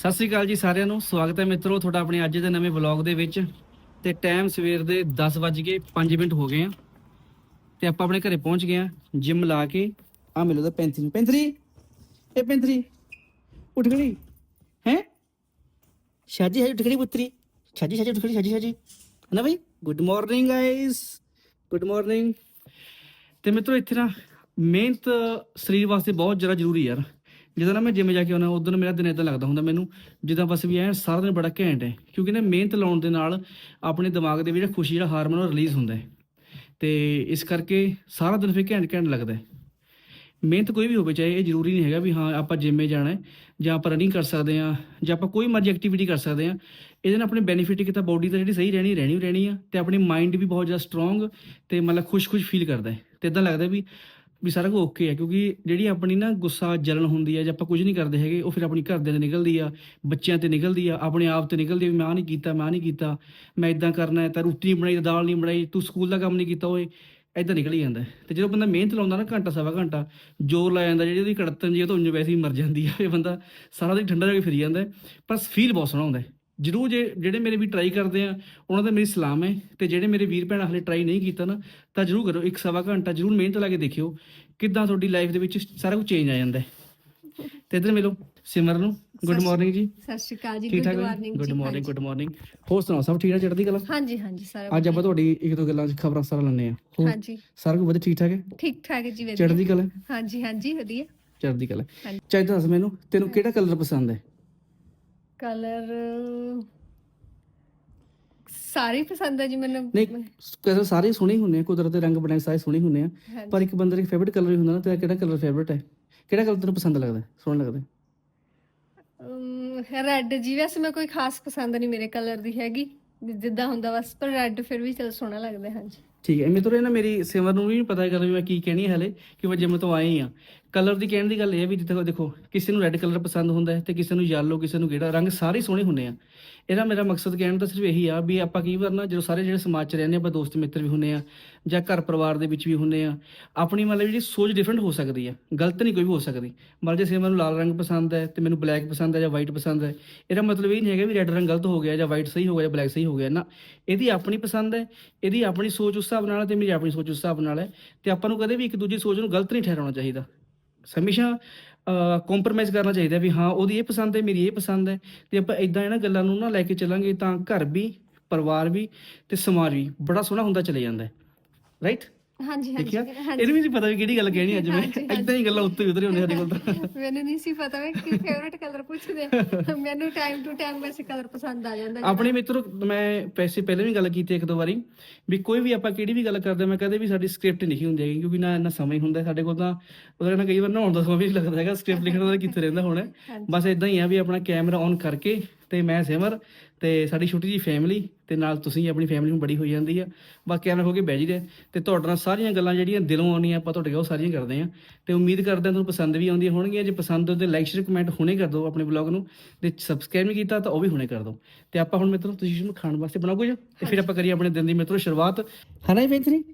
ਸਤਿ ਸ੍ਰੀ ਅਕਾਲ ਜੀ ਸਾਰਿਆਂ ਨੂੰ। ਸਵਾਗਤ ਹੈ ਮਿੱਤਰੋ ਤੁਹਾਡਾ ਆਪਣੇ ਅੱਜ ਦੇ ਨਵੇਂ ਵਲੌਗ ਦੇ ਵਿੱਚ। ਤੇ ਟਾਈਮ ਸਵੇਰ ਦੇ 10:05 ਮਿੰਟ ਹੋ ਗਏ ਆ। ਤੇ ਆਪਾਂ ਆਪਣੇ ਘਰੇ ਪਹੁੰਚ ਗਏ ਆ ਜਿਮ ਲਾ ਕੇ। ਆ ਮਿਲੋ ਦਾ ਪੈਂਥਰੀ ਪੈਂਥਰੀ ਇਹ ਪੈਂਥਰੀ ਉੱਠ ਗਈ ਹੈ? ਸ਼ਾਜੀ ਹੈ ਉੱਠ ਗਈ ਪੁੱਤਰੀ। ਸ਼ਾਜੀ ਸ਼ਾਜੀ ਉੱਠ ਗਈ ਸ਼ਾਜੀ ਸ਼ਾਜੀ। ਨਾ ਬਈ? Good morning guys good morning ਤੇ ਮਿੱਤਰੋ ਇੱਥੇ ਨਾ ਮਿਹਨਤ ਸਰੀਰ ਵਾਸਤੇ ਬਹੁਤ ਜ਼ਿਆਦਾ ਜ਼ਰੂਰੀ ਯਾਰ। ਜਦੋਂ ਨਾ ਮੈਂ ਜਿਮ ਜਾ ਕੇ ਆਉਣਾ ਉਦੋਂ ਮੇਰਾ ਦਿਨ ਇਦਾਂ ਲੱਗਦਾ ਹੁੰਦਾ ਮੈਨੂੰ, ਜਿੱਦਾਂ ਬਸ ਵੀ ਐ ਸਾਰਾ ਦਿਨ ਬੜਾ ਘੈਂਟ ਹੈ, ਕਿਉਂਕਿ ਨਾ ਮਿਹਨਤ ਲਾਉਣ ਦੇ ਨਾਲ ਆਪਣੇ ਦਿਮਾਗ ਦੇ ਵਿੱਚ ਖੁਸ਼ੀ, ਜਿਹੜਾ ਹਾਰਮੋਨ ਉਹ ਰਿਲੀਜ਼ ਹੁੰਦਾ ਹੈ। ਤੇ ਇਸ ਕਰਕੇ ਸਾਰਾ ਦਿਨ ਫਿਰ ਘੈਂਟ ਘੈਂਟ ਲੱਗਦਾ ਹੈ। ਮਿਹਨਤ ਕੋਈ ਵੀ ਹੋਵੇ, ਚਾਹੇ ਇਹ ਜ਼ਰੂਰੀ ਨਹੀਂ ਹੈਗਾ ਵੀ ਹਾਂ, ਆਪਾਂ ਜਿੰਮੇ ਜਾਣਾ ਹੈ, ਜਾਂ ਆਪਾਂ ਰਨਿੰਗ ਕਰ ਸਕਦੇ ਆ ਜਾਂ ਆਪਾਂ ਕੋਈ ਮਰਜ਼ੀ ਐਕਟੀਵਿਟੀ ਕਰ ਸਕਦੇ ਆ ਇਹਦੇ ਨਾਲ ਆਪਣੇ ਬੈਨੀਫਿਟ ਕਿ ਤਾਂ ਬਾਡੀ ਤਾਂ ਜਿਹੜੀ ਸਹੀ ਰਹਿਣੀ ਰਹਿਣੀ ਰਹਿਣੀ ਆ, ਤੇ ਆਪਣੇ ਮਾਈਂਡ ਵੀ ਬਹੁਤ ਜ਼ਿਆਦਾ ਸਟਰੋਂਗ ਤੇ ਮਤਲਬ ਖੁਸ਼-ਖੁਸ਼ ਫੀਲ ਕਰਦਾ ਹੈ। ਤੇ ਇਦਾਂ ਲੱਗਦਾ ਵੀ ਵੀ ਸਾਰਾ ਕੁਝ ਓਕੇ ਹੈ ਕਿਉਂਕਿ ਜਿਹੜੀ ਆਪਣੀ ਨਾ ਗੁੱਸਾ ਜਲਨ ਹੁੰਦੀ ਹੈ ਜੇ ਆਪਾਂ ਕੁਝ ਨਹੀਂ ਕਰਦੇ ਹੈਗੇ, ਉਹ ਫਿਰ ਆਪਣੀ ਘਰਦਿਆਂ ਤੇ ਨਿਕਲਦੀ ਆ, ਬੱਚਿਆਂ ਤੇ ਨਿਕਲਦੀ ਆ, ਆਪਣੇ ਆਪ ਤੇ ਨਿਕਲਦੀ ਆ ਵੀ ਮੈਂ ਆਹ ਨਹੀਂ ਕੀਤਾ, ਮੈਂ ਆਹ ਨਹੀਂ ਕੀਤਾ, ਮੈਂ ਇਦਾਂ ਕਰਨਾ ਹੈ, ਤਾਂ ਰੋਟੀ ਨਹੀਂ ਬਣਾਈ ਦਾਲ ਨਹੀਂ ਬਣਾਈ, ਤੂੰ ਸਕੂਲ ਦਾ ਕੰਮ ਨਹੀਂ ਕੀਤਾ, ਓਏ ਇਦਾਂ ਨਿਕਲ ਹੀ ਜਾਂਦਾ ਹੈ। ਤੇ ਜਦੋਂ ਬੰਦਾ ਮਿਹਨਤ ਲਾਉਂਦਾ ਨਾ ਘੰਟਾ, ਸਵਾ ਘੰਟਾ, ਜ਼ੋਰ ਲਾ ਜਾਂਦਾ, ਜਿਹੜੀ ਉਹਦੀ ਕੜਤਨ ਜੀ ਉਹ ਤਾਂ ਉਂਝ ਵੈਸੇ ਹੀ ਮਰ ਜਾਂਦੀ ਆ ਇਹ ਬੰਦਾ ਸਾਰਾ ਦਿਨ ਠੰਡਾ ਹੋ ਕੇ ਫਿਰੀ ਜਾਂਦਾ ਪਰ ਫੀਲ ਬਹੁਤ ਸੋਹਣਾ ਹੁੰਦਾ ਜ਼ਰੂਰ ਜੇ ਜਿਹੜੇ ਮੇਰੇ ਵੀ ਟਰਾਈ ਕਰਦੇ ਆ ਉਹਨਾਂ ਦਾ ਮੇਰੀ ਸਲਾਮ ਹੈ ਤੇ ਜਿਹੜੇ ਮੇਰੇ ਵੀਰ ਭੈਣ ਹਲੇ ਟਰਾਈ ਨਹੀਂ ਕੀਤਾ ਨਾ ਤਾਂ ਜ਼ਰੂਰ ਕਰੋ ਇੱਕ ਸਵਾ ਘੰਟਾ ਜ਼ਰੂਰ ਮਿਹਨਤ ਲਾ ਕੇ ਦੇਖਿਓ ਕਿੱਦਾਂ ਤੁਹਾਡੀ ਲਾਈਫ ਦੇ ਵਿੱਚ ਸਾਰਾ ਕੁਝ ਚੇਂਜ ਆ ਜਾਂਦਾ ਹੈ। ਤੇ ਇਧਰ ਮਿਲੋ ਸਿਮਰ ਨੂੰ ਗੁੱਡ ਮਾਰਨਿੰਗ ਜੀ। Sat Sri Akal ji good morning good morning good morning ਹੋਰ ਸੁਣਾਓ ਸਭ ਠੀਕ ਠਾਕ ਚੜ੍ਹਦੀ ਕਲਾ? ਹਾਂਜੀ ਹਾਂਜੀ ਸਾਰਾ ਅੱਜ ਆਪਾਂ ਤੁਹਾਡੀ ਇੱਕ ਦੋ ਗੱਲਾਂ 'ਚ ਖਬਰਾਂ ਸਾਰਾ ਲੈਣੇ ਆ ਹਾਂਜੀ। ਸਾਰਾ ਕੁਝ ਵਧੀਆ ਠੀਕ ਠਾਕ ਹੈ? ਠੀਕ ਠਾਕ ਹੈ ਜੀ ਵਧੀਆ। ਚੜ੍ਹਦੀ ਕਲਾ? ਹਾਂਜੀ ਹਾਂਜੀ ਵਧੀਆ। ਚੜ੍ਹਦੀ ਕਲਾ। ਹਾਂਜੀ। ਚਾਹੇ ਦੱਸ ਮੈਨੂੰ ਤੈਨੂੰ ਕਿਹੜਾ ਕਲਰ ਪਸੰਦ ਹੈ? ਕਲਰ ਸਾਰੇ ਹੀ ਪਸੰਦ ਹੈ ਜੀ ਮੈਨੂੰ ਨਹੀਂ ਕਲਰ ਸਾਰੇ ਸੋਹਣੇ ਹੁੰਦੇ ਆ ਕੁਦਰਤ ਦੇ ਰੰਗ ਬਣਾਏ ਸਾਰੇ ਸੋਹਣੇ ਹੁੰਦੇ ਆ। ਪਰ ਇੱਕ ਬੰਦੇ ਦਾ ਫੇਵਰਿਟ ਕਲਰ ਵੀ ਹੁੰਦਾ ਨਾ ਤੇਰਾ ਕਿਹੜਾ ਕਲਰ ਫੇਵਰਿਟ ਹੈ ਕਿਹੜਾ ਕਲਰ ਤੈਨੂੰ ਪਸੰਦ ਲੱਗਦਾ ਹੈ? ਸੋਹਣਾ ਲੱਗਦਾ ਹੈ? ਰੈੱਡ ਜੀ ਵੈਸੇ ਮੈਂ ਕੋਈ ਖਾਸ ਪਸੰਦ ਨਹੀਂ ਮੇਰੇ ਕਲਰ ਦੀ ਹੈਗੀ ਜਿੱਦਾਂ ਹੁੰਦਾ ਬਸ ਪਰ ਰੈੱਡ ਫਿਰ ਵੀ ਚਲ ਸੋਹਣਾ ਲੱਗਦਾ ਹੈ, ਹਾਂਜੀ ਠੀਕ ਹੈ ਮਿੱਤਰੋ ਇਹ ਨਾ ਮੇਰੀ ਸਿਮਰ ਨੂੰ ਵੀ ਪਤਾ ਗੱਲ ਵੀ ਮੈਂ ਕੀ ਕਹਿਣੀ ਹੈ ਹਲੇ ਕਿ ਮੈਂ ਜਿਮ ਤੋਂ ਆਏ ਹੀ ਆ ਕਲਰ ਦੀ ਕਹਿਣ ਦੀ ਗੱਲ ਇਹ ਹੈ ਵੀ ਜਿੱਥੇ ਦੇਖੋ ਕਿਸੇ ਨੂੰ ਰੈੱਡ ਕਲਰ ਪਸੰਦ ਹੁੰਦਾ ਹੈ ਤੇ ਕਿਸੇ ਨੂੰ ਯੈਲੋ ਕਿਸੇ ਨੂੰ ਗੇੜਾ ਰੰਗ ਸਾਰੇ ਸੋਹਣੇ ਹੁੰਦੇ ਆ। ਇਹਦਾ ਮੇਰਾ ਮਕਸਦ ਕਹਿਣ ਦਾ ਸਿਰਫ ਇਹੀ ਆ ਵੀ ਆਪਾਂ ਕੀ ਕਰਨਾ ਜਦੋਂ ਸਾਰੇ ਜਿਹੜੇ ਸਮਾਜ 'ਚ ਰਹਿੰਦੇ ਆ, ਆਪਾਂ ਦੋਸਤ ਮਿੱਤਰ ਵੀ ਹੁੰਦੇ ਆ ਜਾਂ ਘਰ ਪਰਿਵਾਰ ਦੇ ਵਿੱਚ ਵੀ ਹੁੰਦੇ ਆ ਆਪਣੀ ਮਤਲਬ ਜਿਹੜੀ ਸੋਚ ਡਿਫਰੈਂਟ ਹੋ ਸਕਦੀ ਆ ਗਲਤ ਨਹੀਂ ਕੋਈ ਵੀ ਹੋ ਸਕਦੀ। ਮਤਲਬ ਜੇ ਸਿਮਰ ਨੂੰ ਲਾਲ ਰੰਗ ਪਸੰਦ ਹੈ ਤੇ ਮੈਨੂੰ ਬਲੈਕ ਪਸੰਦ ਹੈ ਜਾਂ ਵਾਈਟ ਪਸੰਦ ਹੈ ਇਹਦਾ ਮਤਲਬ ਇਹ ਨਹੀਂ ਹੈਗਾ ਵੀ ਰੈੱਡ ਰੰਗ ਗਲਤ ਹੋ ਗਿਆ ਜਾਂ ਵਾਈਟ ਸਹੀ ਹੋ ਗਿਆ ਜਾਂ ਬਲੈਕ ਸਹੀ ਹੋ ਗਿਆ ਨਾ। ਇਹਦੀ ਆਪਣੀ ਪਸੰਦ ਹੈ ਇਹਦੀ ਆਪਣੀ ਸੋਚ ਉਸ ਹਿਸਾਬ ਨਾਲ ਹੈ ਤੇ ਮੇਰੀ ਆਪਣੀ ਸੋਚ ਉਸ ਹਿਸਾਬ ਨਾਲ ਹੈ ਤੇ ਆਪਾਂ ਨੂੰ ਕਦੇ ਵੀ ਇੱਕ ਦੂਜੀ ਸੋਚ ਨੂੰ ਗਲਤ ਨਹੀਂ ਠਹਿਰਾਉਣਾ ਚਾਹੀਦਾ। ਹਮੇਸ਼ਾ ਕੰਪਰੋਮਾਈਜ਼ ਕਰਨਾ ਚਾਹੀਦਾ ਵੀ ਹਾਂ, ਉਹਦੀ ਇਹ ਪਸੰਦ ਹੈ, ਮੇਰੀ ਇਹ ਪਸੰਦ ਹੈ, ਤੇ ਆਪਾਂ ਇਦਾਂ ਇਹਨਾਂ ਗੱਲਾਂ ਨੂੰ ਨਾ ਲੈ ਕੇ ਚੱਲਾਂਗੇ ਤਾਂ ਘਰ ਵੀ, ਪਰਿਵਾਰ ਵੀ ਤੇ ਸਮਾਜ ਵੀ ਬੜਾ ਸੋਹਣਾ ਹੁੰਦਾ ਚਲੇ ਜਾਂਦਾ ਹੈ। ਰਾਈਟ ਹਾਂਜੀ ਦੇਖਿਆ ਹਾਂਜੀ ਇਹਨੂੰ ਵੀ ਨਹੀਂ ਪਤਾ ਵੀ ਕਿਹੜੀ ਗੱਲ ਕਹਿਣੀ ਅੱਜ ਮੈਂ ਹਾਂਜੀ, ਹਾਂਜੀ। ਇਦਾਂ ਹੀ ਗੱਲਾਂ ਉੱਤੇ ਉਧਰ ਹੁੰਦੀਆਂ ਸਾਡੇ ਕੋਲ ਤਾਂ ਮੈਨੂੰ ਨਹੀਂ ਸੀ ਪਤਾ ਮੈਂ ਕਿ ਫੇਵਰਿਟ ਕਲਰ ਪੁੱਛਦੇ ਆ। ਮੈਨੂੰ ਟਾਈਮ ਟੂ ਟਾਈਮ ਵੈਸੇ ਕਲਰ ਪਸੰਦ ਆ ਜਾਂਦਾ ਆਪਣੇ ਮਿੱਤਰੋ ਮੈਂ ਪੈਸੇ ਪਹਿਲੇ ਵੀ ਗੱਲ ਕੀਤੀ ਇੱਕ ਦੋ ਵਾਰੀ ਵੀ ਕੋਈ ਵੀ ਆਪਾਂ ਕਿਹੜੀ ਵੀ ਗੱਲ ਕਰਦੇ ਮੈਂ ਕਦੇ ਵੀ ਸਾਡੀ ਸਕ੍ਰਿਪਟ ਨਹੀਂ ਹੁੰਦੀ ਹੈਗੀ ਕਿਉਂਕਿ ਨਾ ਇੰਨਾ ਸਮਾਂ ਹੀ ਹੁੰਦਾ ਸਾਡੇ ਕੋਲ ਤਾਂ ਉਹਦਾ ਨਾਲ ਕਈ ਵਾਰ ਨਹਾਉਣ ਦਾ ਸਮਾਂ ਵੀ ਨਹੀਂ ਲੱਗਦਾ ਹੈਗਾ ਸਕ੍ਰਿਪਟ ਲਿਖਣ ਦਾ ਕਿੱਥੇ ਰਹਿੰਦਾ ਹੁਣ ਹਾਂਜੀ। ਬਸ ਇਦਾਂ ਹੀ ਆ ਵੀ ਆਪਣਾ ਕੈਮਰਾ ਔਨ ਕਰਕੇ ਤੇ ਮੈਂ ਸਿਮਰ ਤੇ ਸਾਡੀ ਛੋਟੀ ਜੀ ਫੈਮਿਲੀ ਤੇ ਨਾਲ ਤੁਸੀਂ ਆਪਣੀ ਫੈਮਿਲੀ ਨੂੰ ਬੜੀ ਹੋ ਜਾਂਦੀ ਆ। ਬਾਕੀ ਕੈਮਰਾ ਹੋ ਕੇ ਬਹਿ ਜੀਦੇ ਤੇ ਤੁਹਾਡੇ ਨਾਲ ਸਾਰੀਆਂ ਗੱਲਾਂ ਜਿਹੜੀਆਂ ਦਿਲੋਂ ਆਉਣੀਆਂ ਆਪਾਂ ਤੁਹਾਡੇ ਕੋਲ ਸਾਰੀਆਂ ਕਰਦੇ ਆ। ਤੇ ਉਮੀਦ ਕਰਦੇ ਹਾਂ ਤੁਹਾਨੂੰ ਪਸੰਦ ਵੀ ਆਉਂਦੀਆਂ ਹੋਣਗੀਆਂ। ਜੇ ਪਸੰਦ ਹੋ ਤੇ ਲਾਈਕ ਸ਼ੇਅਰ ਕਮੈਂਟ ਹੁਣੇ ਕਰ ਦਿਓ ਆਪਣੇ ਬਲੌਗ ਨੂੰ। ਤੇ ਸਬਸਕ੍ਰਾਈਬ ਨਹੀਂ ਕੀਤਾ ਤਾਂ ਉਹ ਵੀ ਹੁਣੇ ਕਰ ਦਿਓ। ਤੇ ਆਪਾਂ ਹੁਣ ਮਿੱਤਰੋ, ਤੁਸੀਂ ਇਸਨੂੰ ਖਾਣ ਵਾਸਤੇ ਬਣਾਓ ਕੁਝ ਤੇ ਫਿਰ ਆਪਾਂ ਕਰੀਏ ਆਪਣੇ ਦਿਨ ਦੀ ਮਿੱਤਰੋ ਸ਼ੁਰੂਆਤ। ਹਨਾ ਪੈਂਥਰੀ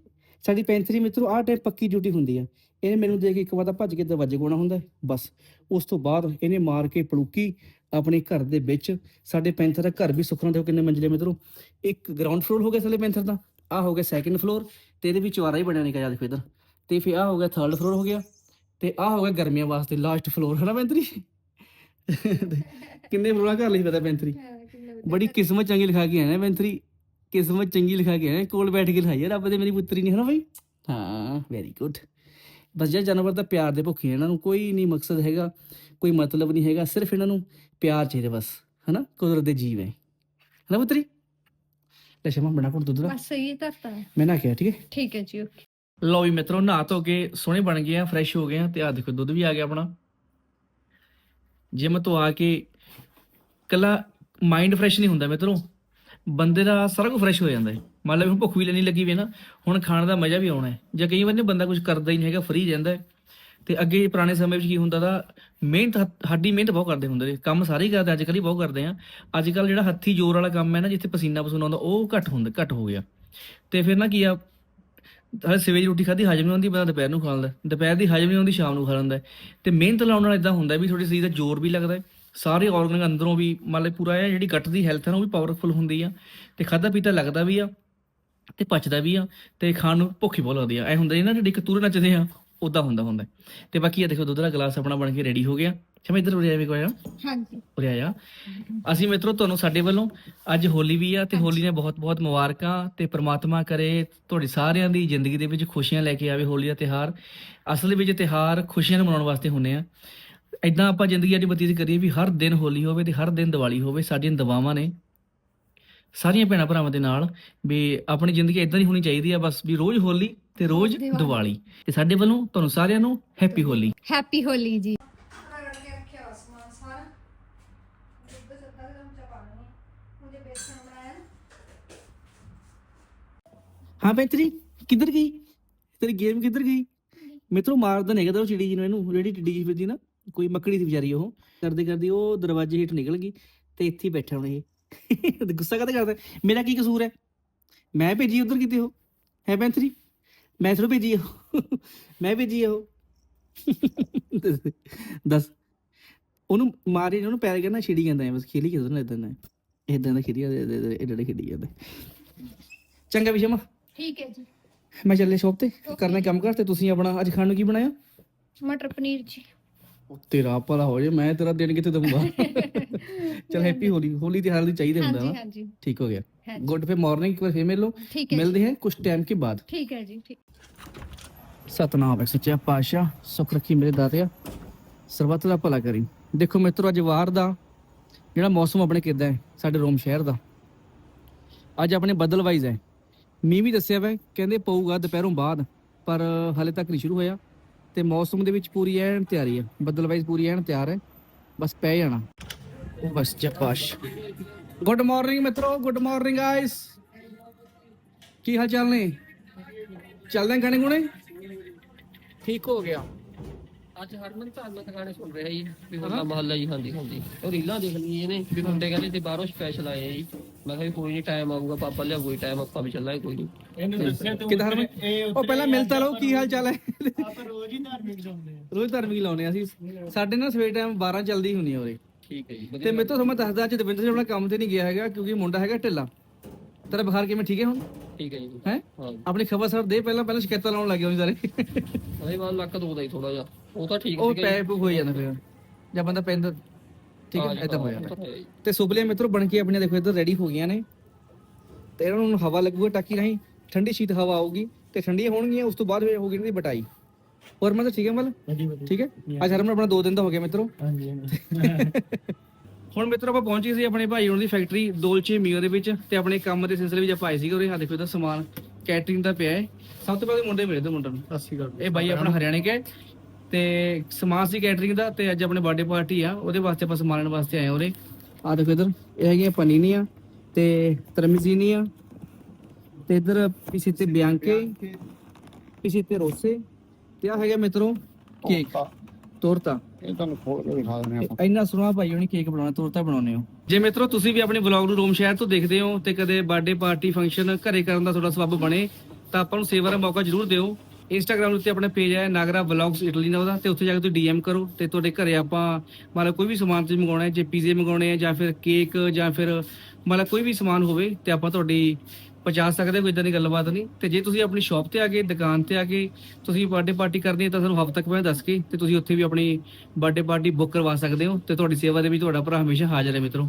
ਸਾਡੀ ਪੈਂਥਰੀ ਮਿੱਤਰੋ, ਆਹ ਟਾਈਮ ਪੱਕੀ ਡਿਊਟੀ ਹੁੰਦੀ ਆ। ਇਹਨੇ ਮੈਨੂੰ ਦੇ ਕੇ ਇੱਕ ਵਾਰ ਤਾਂ ਭੱਜ ਕੇ ਦਰਵਾਜ਼ੇ ਕੋਣਾ ਹੁੰਦਾ। ਬਸ, ਉਸ ਤੋਂ ਬਾਅਦ ਇਹਨੇ ਮਾਰ ਕੇ ਪਲੂਕੀ ਆਪਣੇ ਘਰ ਦੇ ਵਿੱਚ ਸਾਡੇ ਪੈਂਥਰ ਦਾ ਘਰ ਵੀ ਸੁਖਣਾ ਦੇਖੋ ਕਿੰਨੇ ਮੰਜ਼ਲੇ ਮਿੱਤਰੋ। ਇੱਕ ਗਰਾਊਂਡ ਫਲੋਰ ਹੋ ਗਿਆ ਥੱਲੇ ਪੈਂਥਰ ਦਾ ਆ ਹੋ ਗਿਆ ਸੈਕੰਡ ਫਲੋਰ ਤੇ ਇਹਦੇ ਵਿੱਚ ਵਾਰਾ ਹੀ ਬਣਿਆ ਨਿਕਾ ਜਾ ਦੇਖੋ ਇਧਰ। ਤੇ ਫਿਰ ਆ ਹੋ ਗਿਆ ਥਰਡ ਫਲੋਰ ਹੋ ਗਿਆ ਤੇ ਆ ਹੋ ਗਿਆ ਗਰਮੀਆਂ ਵਾਸਤੇ ਲਾਸਟ ਫਲੋਰ ਹੈ ਨਾ ਪੈਂਥਰੀ? ਕਿੰਨੇ ਫਲੋਰਾਂ ਘਰ ਲਈ ਪਤਾ ਪੈਂਥਰੀ। ਬੜੀ ਕਿਸਮਤ ਚੰਗੀ ਲਿਖਾ ਕੇ ਆਇਆ ਨਾ ਪੈਂਥਰੀ ਕਿਸਮਤ ਚੰਗੀ ਲਿਖਾ ਕੇ ਆਇਆ ਕੋਲ ਬੈਠ ਕੇ ਲਿਖਾਈ ਰੱਬ ਦੇ ਮੇਰੀ ਪੁੱਤਰੀ ਨਹੀਂ ਹੈ ਨਾ ਬਈ? ਹਾਂ ਵੈਰੀ ਗੁੱਡ ਬਸ ਜੇ ਜਾਨਵਰ ਤਾਂ ਪਿਆਰ ਦੇ ਭੁੱਖੇ ਇਹਨਾਂ ਨੂੰ ਕੋਈ ਨਹੀਂ ਮਕਸਦ ਹੈਗਾ ਕੋਈ ਮਤਲਬ ਨਹੀਂ ਹੈਗਾ ਸਿਰਫ ਇਹਨਾਂ ਨੂੰ ਪਿਆਰ ਚਾਹੀਦਾ ਬਸ ਹਨਾ? ਕੁਦਰਤ ਦੇ ਜੀਵ ਹੈ ਹਨਾ ਪੁੱਤਰੀ? ਲੈ ਸ਼ਮਾ ਬਣਾ ਕੋਲ ਦੁੱਧ ਦਾ। ਬਸ ਸਹੀ ਧਰਤਾ। ਹੈ। ਮੈਂ ਨਾ ਕਿਹਾ ਠੀਕ ਹੈ? ਠੀਕ ਹੈ ਜੀ ਓਕੇ। ਲਓ ਵੀ ਮਿੱਤਰੋ ਨਹਾ ਧੋ ਕੇ ਸੋਹਣੇ ਬਣ ਗਏ ਆ ਫਰੈਸ਼ ਹੋ ਗਏ ਆ ਤੇ ਆ ਦੇਖੋ ਦੁੱਧ ਵੀ ਆ ਗਿਆ ਆਪਣਾ। ਜਿਮ ਤੋਂ ਆ ਕੇ ਕੱਲਾ ਮਾਈਂਡ ਫਰੈਸ਼ ਨਹੀਂ ਹੁੰਦਾ ਮਿੱਤਰੋ। ਬੰਦੇ ਦਾ ਸਾਰਾ ਕੁਝ ਫਰੈਸ਼ ਹੋ ਜਾਂਦਾ ਹੈ। ਮੰਨ ਲਓ ਵੀ ਹੁਣ ਭੁੱਖ ਵੀ ਲੈਣੀ ਲੱਗੀ ਵੀ ਹੈ ਨਾ ਹੁਣ ਖਾਣ ਦਾ ਮਜ਼ਾ ਵੀ ਆਉਣਾ ਹੈ। ਜਾਂ ਕਈ ਵਾਰ ਨੇ ਬੰਦਾ ਕੁਝ ਕਰਦਾ ਹੀ ਨਹੀਂ ਹੈਗਾ ਫਰੀ ਰਹਿੰਦਾ ਹੈ। ਤੇ ਅੱਗੇ ਪੁਰਾਣੇ ਸਮੇਂ ਵਿੱਚ ਕੀ ਹੁੰਦਾ ਦਾ ਮਿਹਨਤ ਹੱਥ- ਸਾਡੀ ਮਿਹਨਤ ਬਹੁਤ ਕਰਦੇ ਹੁੰਦੇ ਨੇ ਕੰਮ ਸਾਰੇ ਹੀ ਕਰਦੇ ਅੱਜ ਕੱਲ੍ਹ ਹੀ ਬਹੁਤ ਕਰਦੇ ਆ। ਅੱਜ ਕੱਲ੍ਹ ਜਿਹੜਾ ਹੱਥੀ ਜ਼ੋਰ ਵਾਲਾ ਕੰਮ ਹੈ ਨਾ, ਜਿੱਥੇ ਪਸੀਨਾ ਪਸੂਨਾ ਆਉਂਦਾ ਉਹ ਘੱਟ ਹੁੰਦਾ, ਘੱਟ ਹੋ ਗਿਆ। ਤੇ ਫਿਰ ਨਾ ਕੀ ਆ ਹਰ ਸਵੇਰ ਦੀ ਰੋਟੀ ਖਾਧੀ, ਹਜਮ ਨਹੀਂ ਹੁੰਦੀ ਬੰਦਾ ਦੁਪਹਿਰ ਨੂੰ ਖਾ ਲੈਂਦਾ। ਦੁਪਹਿਰ ਦੀ ਹਜਮ ਨਹੀਂ ਹੁੰਦੀ, ਸ਼ਾਮ ਨੂੰ ਖਾ ਲੈਂਦਾ। ਤੇ ਮਿਹਨਤ ਲਾਉਣ ਨਾਲ ਇਦਾਂ ਹੁੰਦਾ ਵੀ ਤੁਹਾਡੇ ਸਰੀਰ ਦਾ ਜ਼ੋਰ ਵੀ ਲੱਗਦਾ ਸਾਰੇ ਆਰਗਨ ਅੰਦਰੋਂ ਵੀ ਮਤਲਬ ਪੂਰਾ ਇਹ ਜਿਹੜੀ ਗੱਟ ਦੀ ਹੈਲਥ ਹੈ ਨਾ, ਉਹ ਵੀ ਪਾਵਰਫੁਲ ਹੁੰਦੀ ਆ। ਤੇ ਖਾਦਾ ਪੀਤਾ ਲੱਗਦਾ ਵੀ ਆ, ਤੇ ਪਚਦਾ ਵੀ ਆ, ਤੇ ਖਾਣ ਨੂੰ ਭੁੱਖੀ ਬਹੁਤ ਲੱਗਦੀ ਆ। ਐ ਹੁੰਦਾ ਇਹਨਾਂ ਜਿਹੜੇ ਕਤੂਰੇ ਨੱਚਦੇ ਆ ਉਦਾਂ ਹੁੰਦਾ ਹੁੰਦਾ ਤੇ ਬਾਕੀ ਆ ਦੇਖੋ ਦੁੱਧ ਦਾ ਗਲਾਸ ਆਪਣਾ ਬਣ ਕੇ ਰੈਡੀ ਹੋ ਗਿਆ। ਸ਼ਮੇ ਇੱਧਰ ਉਰੇ ਆਵੇ ਕੋਈ ਆ। ਹਾਂਜੀ। ਉਰੇ ਆਇਆ ਅਸੀਂ ਮਿੱਤਰੋ ਤੁਹਾਨੂੰ ਸਾਡੇ ਵੱਲੋਂ ਅੱਜ ਹੋਲੀ ਵੀ ਆ ਤੇ ਹੋਲੀ ਨੇ ਬਹੁਤ ਬਹੁਤ ਮੁਬਾਰਕਾਂ ਤੇ ਪ੍ਰਮਾਤਮਾ ਕਰੇ ਤੁਹਾਡੀ ਸਾਰਿਆਂ ਦੀ ਜ਼ਿੰਦਗੀ ਦੇ ਵਿੱਚ ਖੁਸ਼ੀਆਂ ਲੈ ਕੇ ਆਵੇ ਹੋਲੀ ਦਾ ਤਿਹਾਰ ਅਸਲ ਵਿੱਚ ਤਿਹਾਰ ਖੁਸ਼ੀਆਂ ਨੂੰ ਮਨਾਉਣ ਵਾਸਤੇ ਹੁੰਦੇ ਆ। ਇਦਾਂ ਆਪਾਂ ਜ਼ਿੰਦਗੀ ਸਾਡੀ ਬਤੀਤ ਕਰੀਏ ਵੀ ਹਰ ਦਿਨ ਹੋਲੀ ਹੋਵੇ ਤੇ ਹਰ ਦਿਨ ਦੀਵਾਲੀ ਹੋਵੇ ਸਾਡੀਆਂ ਦਵਾਵਾਂ ਨੇ। ਸਾਰੀਆਂ ਭੈਣਾਂ ਭਰਾਵਾਂ ਦੇ ਨਾਲ ਵੀ ਆਪਣੀ ਜ਼ਿੰਦਗੀ ਇਦਾਂ ਦੀ ਹੋਣੀ ਚਾਹੀਦੀ ਆ ਬਸ ਵੀ ਰੋਜ਼ ਹੋਲੀ ਤੇ ਰੋਜ਼ ਦੀਵਾਲੀ। ਦੀਵਾਲੀ। ਤੇ ਸਾਡੇ ਵੱਲੋਂ ਤੁਹਾਨੂੰ ਸਾਰਿਆਂ ਨੂੰ ਹੈਪੀ ਹੋਲੀ ਹੈਪੀ ਹੋਲੀ ਜੀ। ਹਾਂ ਬੈਤਰੀ ਕਿੱਧਰ ਗਈ? ਤੇਰੀ ਗੇਮ ਕਿੱਧਰ ਗਈ? ਮਿੱਤਰੋ ਮਾਰਦਾ ਨਹੀਂ ਹੈਗਾ ਉਹ ਚਿੜੀ ਜੀ ਨੂੰ ਇਹਨੂੰ ਜਿਹੜੀ ਟਿੱਡੀ ਜੀ ਫਿਰਦੀ ਨਾ ਕੋਈ ਮੱਕੜੀ ਸੀ ਵਿਚਾਰੀ ਉਹ। ਕਰਦੇ ਕਰਦੇ ਉਹ ਦਰਵਾਜ਼ੇ ਹੇਠ ਨਿਕਲ ਗਈ ਤੇ ਇੱਥੇ ਹੀ ਬੈਠਾ ਹੁਣ ਇਹ। ਤੇ ਗੁੱਸਾ ਕਾਹਦਾ ਕਰਦਾ? ਮੇਰਾ ਕੀ ਕਸੂਰ ਹੈ? ਮੈਂ ਭੇਜੀ ਉਧਰ ਕਿਤੇ ਉਹ? ਹੈ ਬੈਂਤਰੀ ਮੈਂ ਥੋੜਾ ਉਹ ਮੈਂ ਭੇਜੀ ਉਹ। ਦੱਸ। ਉਹਨੂੰ ਮਾਰੀ ਉਹਨੂੰ ਪੈਰ ਕਹਿੰਦਾ ਛਿੜੀ ਜਾਂਦਾ ਬਸ ਖੇਲੀ ਕਿਦਾਂ ਨਾ ਇਦਾਂ ਨਾ ਇਦਾਂ ਦਾ ਖੇਡੀ ਜਾਂਦੇ ਇਦਾਂ ਦਾ ਖੇਡੀ ਜਾਂਦੇ। ਚੰਗਾ ਵਿਸ਼ਮਾ ਠੀਕ ਹੈ ਜੀ। ਮੈਂ ਚੱਲੇ ਸ਼ੌਪ ਤੇ ਕਰਨਾ ਕੰਮ ਕਰ ਤੇ ਤੁਸੀਂ ਆਪਣਾ ਅੱਜ ਖਾਣ ਨੂੰ ਕੀ ਬਣਾਇਆ? ਮਟਰ ਪਨੀਰ ਜੀ। ਉਹ ਤੇਰਾ ਭਲਾ ਹੋ ਜੇ ਮੈਂ ਤੇਰਾ ਦਿਨ ਕਿੱਥੇ ਦਊਂਗਾ? ਚਲ ਹੈਪੀ ਹੋਲੀ ਹੋਲੀ ਤੇ ਹਾਲ ਦੀ ਚਾਹੀਦੇ ਹੁੰਦਾ ਹਾਂਜੀ ਹਾਂਜੀ। ਠੀਕ ਹੋ ਗਿਆ। ਹਾਂਜੀ। ਗੁੱਡ ਫੇ ਮਾਰਨਿੰਗ ਇੱਕ ਵਾਰ ਫੇਰ ਮਿਲ ਲਓ। ਠੀਕ ਹੈ ਜੀ, ਮਿਲਦੇ हैं ਕੁਝ ਟਾਈਮ ਕੇ ਬਾਅਦ। ਠੀਕ ਹੈ ਜੀ ਠੀਕ। ਸਤਨਾਮ ਹੈ ਸੱਚਾ ਪਾਤਸ਼ਾਹ ਸੁਖ ਰੱਖੀ ਮੇਰੇ ਦਾਤਿਆ। ਸਰਬੱਤ ਦਾ ਭਲਾ ਕਰੀ। ਦੇਖੋ ਮਿੱਤਰੋ ਅੱਜ ਵਾਰ ਦਾ ਜਿਹੜਾ ਮੌਸਮ ਆਪਣੇ ਕਿੱਦਾਂ ਹੈ ਸਾਡੇ ਰੋਮ ਸ਼ਹਿਰ ਦਾ। ਅੱਜ ਆਪਣੇ ਬੱਦਲ ਵਾਈਜ਼ ਹੈ। ਮੀਂਹ ਵੀ ਦੱਸਿਆ ਵਾ ਕਹਿੰਦੇ ਪਊਗਾ ਦੁਪਹਿਰੋਂ ਬਾਅਦ ਪਰ ਹਾਲੇ ਤੱਕ ਨਹੀਂ ਸ਼ੁਰੂ ਹੋਇਆ। ਤੇ ਮੌਸਮ ਦੇ ਵਿੱਚ ਪੂਰੀ ਐਨ ਤਿਆਰੀ ਹੈ। ਬੱਦਲ ਵਾਈਜ਼ ਪੂਰੀ ਐਨ ਤਿਆਰ ਹੈ। ਬਸ ਪੈ ਜਾਣਾ। ਉਹ ਬਸ ਜਪਾਸ਼। ਗੁੱਡ ਮਾਰਨਿੰਗ ਮਿੱਤਰੋ ਗੁੱਡ ਮਾਰਨਿੰਗ ਗਾਇਸ ਕੀ ਹਾਲ ਚਾਲ ਨੇ? ਚੱਲਦੇ ਹਾਂ ਗਾਣੇ ਗੁਣੇ? ਠੀਕ ਹੋ ਗਿਆ। ਅੱਜ ਹਰਮਨ ਧਾਰਮਿਕ ਗਾਣੇ ਸੁਣ ਰਿਹਾ ਜੀ ਵੀ ਹੋਲਾ ਮਹੱਲਾ ਜੀ ਹਾਂਜੀ ਹਾਂਜੀ। ਉਹ ਰੀਲਾਂ ਦੇਖ ਲਈ ਇਹਨੇ ਵੀ ਮੁੰਡੇ ਕਹਿੰਦੇ ਤੇ ਬਾਹਰੋਂ ਸਪੈਸ਼ਲ ਆਏ ਆ ਜੀ। ਮੈਂ ਕਿਹਾ ਵੀ ਕੋਈ ਨਹੀਂ ਟਾਈਮ ਆਊਗਾ ਪਾਪਾ ਲਿਆ ਕੋਈ ਟਾਈਮ ਆਪਾਂ ਵੀ ਚੱਲਾਂਗੇ ਕੋਈ ਨਹੀਂ ਕਿਦਾਂ ਹਰਮਨ? ਉਹ ਪਹਿਲਾਂ ਮਿਲ ਤਾਂ ਲਓ ਕੀ ਹਾਲ ਚਾਲ ਹੈ? ਆਪਾਂ ਰੋਜ਼ ਹੀ ਧਾਰਮਿਕ ਜਾਂਦੇ ਆ। ਰੋਜ਼ ਧਾਰਮਿਕ ਲਾਉਨੇ ਆ ਅਸੀਂ। ਸਾਡੇ ਨਾਲ ਸਵੇਰ ਟਾਈਮ 12 ਚੱਲਦੀ ਹੁੰਦੀ ਆ ਉਰੇ। ਠੀਕ ਹੈ ਜੀ ਤੇ ਮੇਰੇ ਤੋਂ ਤੁਹਾਨੂੰ ਦੱਸਦਾ ਅੱਜ ਦਵਿੰਦਰ ਜੀ ਆਪਣਾ ਕੰਮ ਤੇ ਨਹੀਂ ਗਿਆ ਹੈਗਾ ਕਿਉਂਕਿ ਮੁੰਡਾ ਹੈਗਾ ਢਿੱਲਾ। ਤੇਰਾ ਬੁਖਾਰ ਕਿਵੇਂ ਠੀਕ ਹੈ ਹੁਣ? ਠੀਕ ਹੈ ਜੀ। ਹੈ? ਹਾਂ ਆਪਣੀ ਖਬਰ ਸਰ ਦੇ ਪਹਿਲਾਂ ਪਹਿਲਾਂ ਸ਼ਿਕਾਇਤਾਂ ਲਾਉਣ ਲੱਗੇ ਹੋਏ ਸਾਰੇ। ਉਹਦੇ ਬਾਅਦ ਲੱਕ ਦੁਖਦਾ ਹੀ ਥੋੜਾ ਜਿਹਾ। ਉਹ ਤਾਂ ਠੀਕ ਉਹ। ਪੈਪ ਹੋ ਜਾਂਦਾ ਫਿਰ। ਜਾਂ ਬੰਦਾ ਪੈਂਦਾ ਠੀਕ ਹਾਂ ਏਦਾਂ ਹੋ ਜਾਂਦਾ ਤਾਂ ਸੁਬਲੇ ਮਿੱਤਰੋ ਬਣ ਕੇ ਆਪਣੀਆਂ ਦੇਖੋ ਇੱਧਰ ਰੈਡੀ ਹੋ ਗਈਆਂ ਨੇ। ਤੇ ਇਹਨਾਂ ਨੂੰ ਹਵਾ ਲੱਗੂਗਾ ਟਾਕੀ ਰਾਹੀਂ। ਠੰਡੀ ਸ਼ੀਤ ਹਵਾ ਆਊਗੀ ਤੇ ਠੰਡੀਆਂ ਹੋਣਗੀਆਂ ਉਸ ਤੋਂ ਬਾਅਦ ਹੋਊਗੀ ਇਹਨਾਂ ਦੀ ਬਟਾਈ। ਹੋਰ ਮੈਂ ਤਾਂ ਠੀਕ ਹੈ ਵਧੀਆ। ਠੀਕ ਹੈ? ਅੱਜ ਹਰਮਨ ਆਪਣਾ 2 ਦਿਨ ਦਾ ਹੋ ਗਿਆ ਮਿੱਤਰੋ। ਹਾਂਜੀ ਹੁਣ ਮਿੱਤਰੋ ਆਪਾਂ ਪਹੁੰਚੇ ਸੀ ਆਪਣੇ ਭਾਈ ਉਹਨਾਂ ਦੀ ਫੈਕਟਰੀ ਦੋਲਚੇ ਮੀਓ ਦੇ ਵਿੱਚ ਤੇ ਆਪਣੇ ਕੰਮ ਦੇ ਸਿਲਸਿਲੇ ਵਿੱਚ ਆਪਾਂ ਆਏ ਸੀਗੇ ਉਰੇ। ਆ ਦੇਖੋ ਇਹਦਾ ਸਮਾਨ ਕੈਟਰਿੰਗ ਦਾ ਪਿਆ ਹੈ। ਸਭ ਤੋਂ ਪਹਿਲੇ ਮੁੰਡੇ ਮਿਲੇ ਤੇ ਮੁੰਡਾ ਨੂੰ। ਸਸੀ ਗੱਲ ਇਹ ਬਾਈ ਆਪਣਾ ਹਰਿਆਣੇ ਕੇ ਤੇ ਸਮਾਨ ਸੀ ਕੈਟਰਿੰਗ ਦਾ ਤੇ ਅੱਜ ਆਪਣੇ ਬਰਥਡੇ ਪਾਰਟੀ ਆ। ਉਹਦੇ ਵਾਸਤੇ ਆਪਾਂ ਸਮਾਨ ਲੈਣ ਵਾਸਤੇ ਆਏ ਉਰੇ। ਆ ਦੇਖੋ ਇਧਰ ਇਹ ਹੈਗੀਆਂ ਪਨੀਨੀਆਂ ਤੇ ਤਰਮਜ਼ੀਨੀਆਂ ਤੇ ਇਧਰ ਪਿਛੇ ਤੇ ਬਿਆਂਕੇ ਪਿਛੇ ਤੇ ਰੋਸੇ ਤੇ ਆ ਹੈਗਾ ਮਿੱਤਰੋ? ਕੇਕ। ਤੋਰਤਾ। ਇਹ ਤੁਹਾਨੂੰ ਖੋਲ ਕੇ ਦਿਖਾ ਦਿੰਦੇ ਆਪਾਂ। ਇੰਨਾ ਸੋਹਣਾ ਭਾਈ ਉਹਨੇ ਕੇਕ ਬਣਾਉਣਾ ਤੋਰਤਾ ਬਣਾਉਨੇ ਹੋ। ਜੇ ਮਿੱਤਰੋ ਤੁਸੀਂ ਵੀ ਆਪਣੇ ਵਲੌਗ ਨੂੰ ਰੋਮ ਸ਼ਹਿਰ ਤੋਂ ਦੇਖਦੇ ਹੋ ਤੇ ਕਦੇ ਬਰਥਡੇ ਪਾਰਟੀ ਫੰਕਸ਼ਨ ਘਰੇ ਕਰਨ ਦਾ ਤੁਹਾਡਾ ਸਬੱਬ ਬਣੇ ਤਾਂ ਆਪਾਂ ਨੂੰ ਸੇਵਾ ਦਾ ਮੌਕਾ ਜ਼ਰੂਰ ਦਿਓ। ਇੰਸਟਾਗ੍ਰam ਉੱਤੇ ਆਪਣਾ ਪੇਜ ਹੈ ਨਾਗਰਾ ਵਲੌਗਸ ਇਟਲੀ ਦਾ ਉਹਦਾ ਤੇ ਉੱਥੇ ਜਾ ਕੇ ਤੁਸੀਂ ਡੀਐਮ ਕਰੋ ਤੇ ਤੁਹਾਡੇ ਘਰੇ ਆਪਾਂ ਮਤਲਬ ਕੋਈ ਵੀ ਸਮਾਨ ਤੁਸੀਂ ਮੰਗਾਉਣਾ ਹੈ ਜੇ ਪੀਜ਼ੇ ਮੰਗਾਉਣੇ ਆ ਜਾਂ ਫਿਰ ਕੇਕ ਜਾਂ ਫਿਰ ਮਤਲਬ ਕੋਈ ਵੀ ਸਮਾਨ ਹੋਵੇ ਤੇ ਆਪਾਂ ਤੁਹਾਡੀ ਪਹੁੰਚਾ ਸਕਦੇ ਕੋਈ ਇਦਾਂ ਦੀ ਗੱਲਬਾਤ ਨਹੀਂ। ਤੇ ਜੇ ਤੁਸੀਂ ਆਪਣੀ ਸ਼ਾਪ ਤੇ ਆ ਕੇ ਦੁਕਾਨ ਤੇ ਆ ਕੇ ਤੁਸੀਂ ਬਰਥਡੇ ਪਾਰਟੀ ਕਰਨੀ ਹੈ ਤਾਂ ਸਾਨੂੰ ਹਫ਼ਤਾ ਤੱਕ ਪਹਿਲਾਂ ਦੱਸ ਕੇ ਤੇ ਤੁਸੀਂ ਉੱਥੇ ਵੀ ਆਪਣੀ ਬਰਥਡੇ ਪਾਰਟੀ ਬੁੱਕ ਕਰਵਾ ਸਕਦੇ ਹੋ ਤੇ ਤੁਹਾਡੀ ਸੇਵਾ ਦੇ ਵਿੱਚ ਤੁਹਾਡਾ ਭਰਾ ਹਮੇਸ਼ਾ ਹਾਜ਼ਰ ਹੈ ਮਿੱਤਰੋ।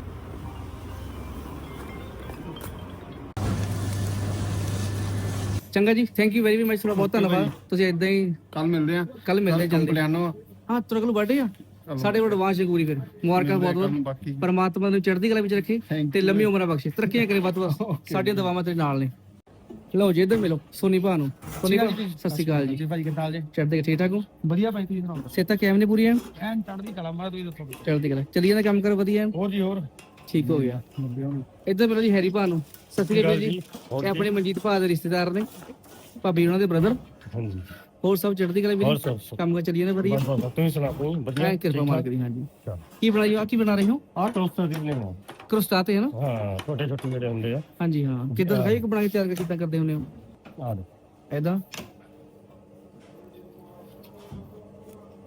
ਚੰਗਾ ਜੀ ਥੈਂਕ ਯੂ ਵੈਰੀ ਮਚ ਤੁਹਾਡਾ ਬਹੁਤ ਧੰਨਵਾਦ। ਤੁਸੀਂ ਇਦਾਂ ਹੀ ਕੱਲ ਮਿਲਦੇ ਆ ਕੱਲ ਮਿਲਦੇ ਹਾਂ ਜਲਦੀ। ਹਾਂ ਤੁਹਾਡੇ ਕੋਲ ਬਰਥਡੇ ਆ? ਸਾਡੇ ਕੋਲ ਐਡਵਾਂਸ ਜਗੂਰੀ ਫਿਰ। ਮੁਬਾਰਕਾਂ ਬਹੁਤ ਬਹੁਤ। ਪਰਮਾਤਮਾ ਨੂੰ ਚੜ੍ਹਦੀ ਕਲਾ ਵਿੱਚ ਰੱਖੇ ਤੇ ਲੰਮੀ ਉਮਰਾਂ ਬਖਸ਼ੇ। ਤਰੱਕੀਆਂ ਕਰੇ ਵੱਧ ਸਾਡੀਆਂ ਦਵਾਵਾਂ ਤੇਰੇ ਨਾਲ ਨੇ। ਲਓ ਜੀ ਇੱਧਰ ਮਿਲੋ। ਸੋਨੀ ਭਾ ਨੂੰ। ਸੋਨੀ ਭਾ ਸਤਿ ਸ਼੍ਰੀ ਅਕਾਲ ਜੀ। ਜੀ। ਭਾਈ ਕਿਦਾਂ ਜੀ। ਚੜ੍ਹਦੇ ਠੀਕ ਠਾਕ ਹੋ? ਵਧੀਆ ਭਾਈ ਤੁਸੀਂ ਸੁਣਾਓ? ਸੇਤਾ ਕੈਮ ਨੇ ਪੂਰੀ ਐਨ ਐਨ ਚੜ੍ਹਦੀ ਕਲਾ ਮਾਰਾ ਤੁਸੀਂ ਦੱਸੋ। ਚੜ੍ਹਦੀ ਕਲਾ। ਚੱਲੀ ਜਾਂਦਾ ਕੰਮ ਕਰੋ ਵਧੀਆ? ਹੋਰ ਜੀ ਹੋਰ। ਠੀਕ ਹੋ ਗਿਆ। ਇੱਧਰ ਮਿਲੋ ਜੀ ਹੈਰੀ ਭਾ ਨੂੰ। ਸਤਿ ਸ਼੍ਰੀ ਅਕਾਲ ਜੀ। ਇਹ ਆਪਣੇ ਮਨਜੀਤ ਭਾ ਦੇ ਰਿਸ਼ਤੇਦਾਰ ਨੇ। ਭਾਬੀ ਉਹਨਾਂ ਦੇ ਬ੍ਰਦਰ ਹਾਂਜੀ। ਹੋਰ ਸਭ ਚੜ੍ਹਦੀ ਕਲਾ ਹੋਰ ਵੀ ਸਭ ਸਭ। ਕੰਮ ਕਰ ਚੱਲੀ ਜਾਂਦਾ ਵਧੀਆ। ਬਸ ਬਸ ਤੁਸੀਂ ਸੁਣਾਓ ਵਧੀਆ। ਐ ਕਿਰਪਾ ਮਾਲਕ ਦੀ ਹਾਂਜੀ। ਕੀ ਬਣਾਈ ਆ ਕੀ ਬਣਾ ਰਹੇ ਹੋ? ਆਹ ਟੋਸਟਰ ਦੀ ਨੇ ਕਰੋਸਟਾਤੇ ਹੈ ਨਾ ਹਾਂ ਛੋਟੇ ਛੋਟੇ ਜਿਹੜੇ ਹੁੰਦੇ ਆ। ਹਾਂਜੀ ਹਾਂ। ਕਿੱਦਾਂ ਹੈ। ਇੱਕ ਬਣਾ ਕੇ ਤਿਆਰ ਕਿੱਦਾਂ ਕਰਦੇ ਹੁੰਦੇ ਹੋ? ਆਹ ਲਓ। ਐਦਾਂ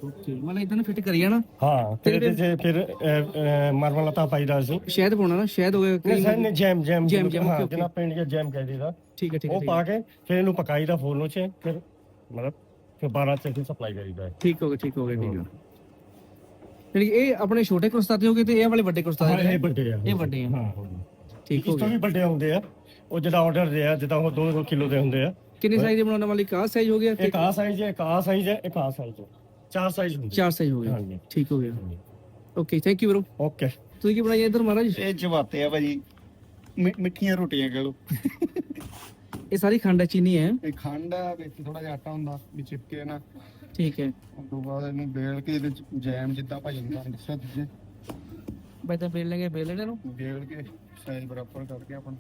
ਓਕੇ ਮਤਲਬ ਇਦਾਂ ਫਿੱਟ ਕਰੀ ਜਾਣਾ ਹਾਂ ਫਿਰ ਇਹਦੇ 'ਚ ਫਿਰ ਮਾਰਮਲ ਲਤਾ ਪਾਈਦਾ ਸੀ। ਸ਼ਾਇਦ ਪਾਉਣਾ ਨਾ ਸ਼ਾਇਦ ਹੋ ਗਿਆ ਨਹੀਂ ਸਰ ਨੇ ਜੈਮ ਜੈਮ ਜੈਮ, ਜੈਮ, ਹਾਂ okay, okay. ਜਿਹਨਾਂ ਪਿੰਡ ਦੇ ਜੈਮ ਕਹਿੰਦੇ ਦਾ ਠੀਕ ਹੈ ਠੀਕ ਹੈ ਉਹ ਠੀਕ ਪਾ ਕੇ ਫਿਰ ਇਹਨੂੰ ਪਕਾਈਦਾ ਫੋਰਨੋ 'ਚ ਫਿਰ ਮਤਲਬ ਫਿਰ 12 ਚ ਸਪਲਾਈ ਕਰੀਦਾ ਹੈ। ਠੀਕ ਹੋ ਗਿਆ ਠੀਕ ਹੋ ਗਿਆ ਠੀਕ ਹੈ। ਯਾਨੀ ਕਿ ਇਹ ਆਪਣੇ ਛੋਟੇ ਕੁਸਤਾਦੇ ਹੋ ਗਏ ਤੇ ਇਹ ਵਾਲੇ ਵੱਡੇ ਹਾਂ ਕੁਸਤਾਦੇ ਇਹ ਵੱਡੇ ਆ ਇਹ ਵੱਡੇ ਆ। ਹਾਂ ਠੀਕ ਇਸ ਹੋ ਤੋਂ ਗਿਆ ਵੀ ਵੱਡੇ ਹੁੰਦੇ ਆ। ਉਹ ਜਿਹੜਾ ਆਰਡਰ ਦੇ ਆ ਜਿੱਦਾਂ ਉਹ 2-2 ਕਿਲੋ ਦੇ ਹੁੰਦੇ ਆ। ਕਿੰਨੇ ਸਾਈਜ਼ ਦੇ ਬਣਾਉਣ ਵਾਲੀ? ਕਾ ਸਾਈਜ਼ ਹੋ ਗਿਆ ਤੇ ਇੱਕ ਆ ਸਾਈਜ਼ ਹੈ ਇੱਕ ਆ ਸਾਈਜ਼ ਹੈ ਇੱਕ ਆ। ਸਾਈਜ਼ ਹੈ ਚਾਰ ਸਾਈਜ਼ ਹੁੰਦੇ ਚਾਰ ਸਾਈਜ਼ ਹੋ ਗਿਆ ਹਾਂਜੀ। ਠੀਕ ਹੋ ਗਿਆ। Okay thank you bro okay ਤੁਸੀਂ ਕੀ ਬਣਾਇਆ ਇਧਰ ਮਹਾਰਾਜ? ਇਹ ਜਵਾਤੇ ਆ ਭਾਜੀ। ਮਿ- ਮਿੱਠੀਆਂ ਰੋਟੀਆਂ ਕਹ ਲੋ ਇਹ ਸਾਰੀ ਖੰਡ ਹੈ, ਚੀਨੀ ਹੈ। ਇਹ ਖੰਡ ਆ ਵਿੱਚ ਥੋੜਾ ਜਿਹਾ ਆਟਾ ਹੁੰਦਾ ਵੀ ਚਿਪਕੇ ਨਾ। ਠੀਕ ਹੈ। ਉਸ ਤੋਂ ਬਾਅਦ ਇਹਨੂੰ ਬੇਲ ਕੇ ਇਹਦੇ ਚ ਜੈਮ ਜਿੱਦਾਂ ਭਾਜੀ ਨੇ ਦੱਸਿਆ ਦੂਜੇ। ਬਈ ਤਾਂ ਬੇਲ ਲੈਂਗੇ ਬੇਲ ਲੈਣੇ ਨੂੰ? ਬੇਲ ਕੇ ਸਾਈਜ਼ ਬਰਾਬਰ ਕਰਕੇ ਆਪਣਾ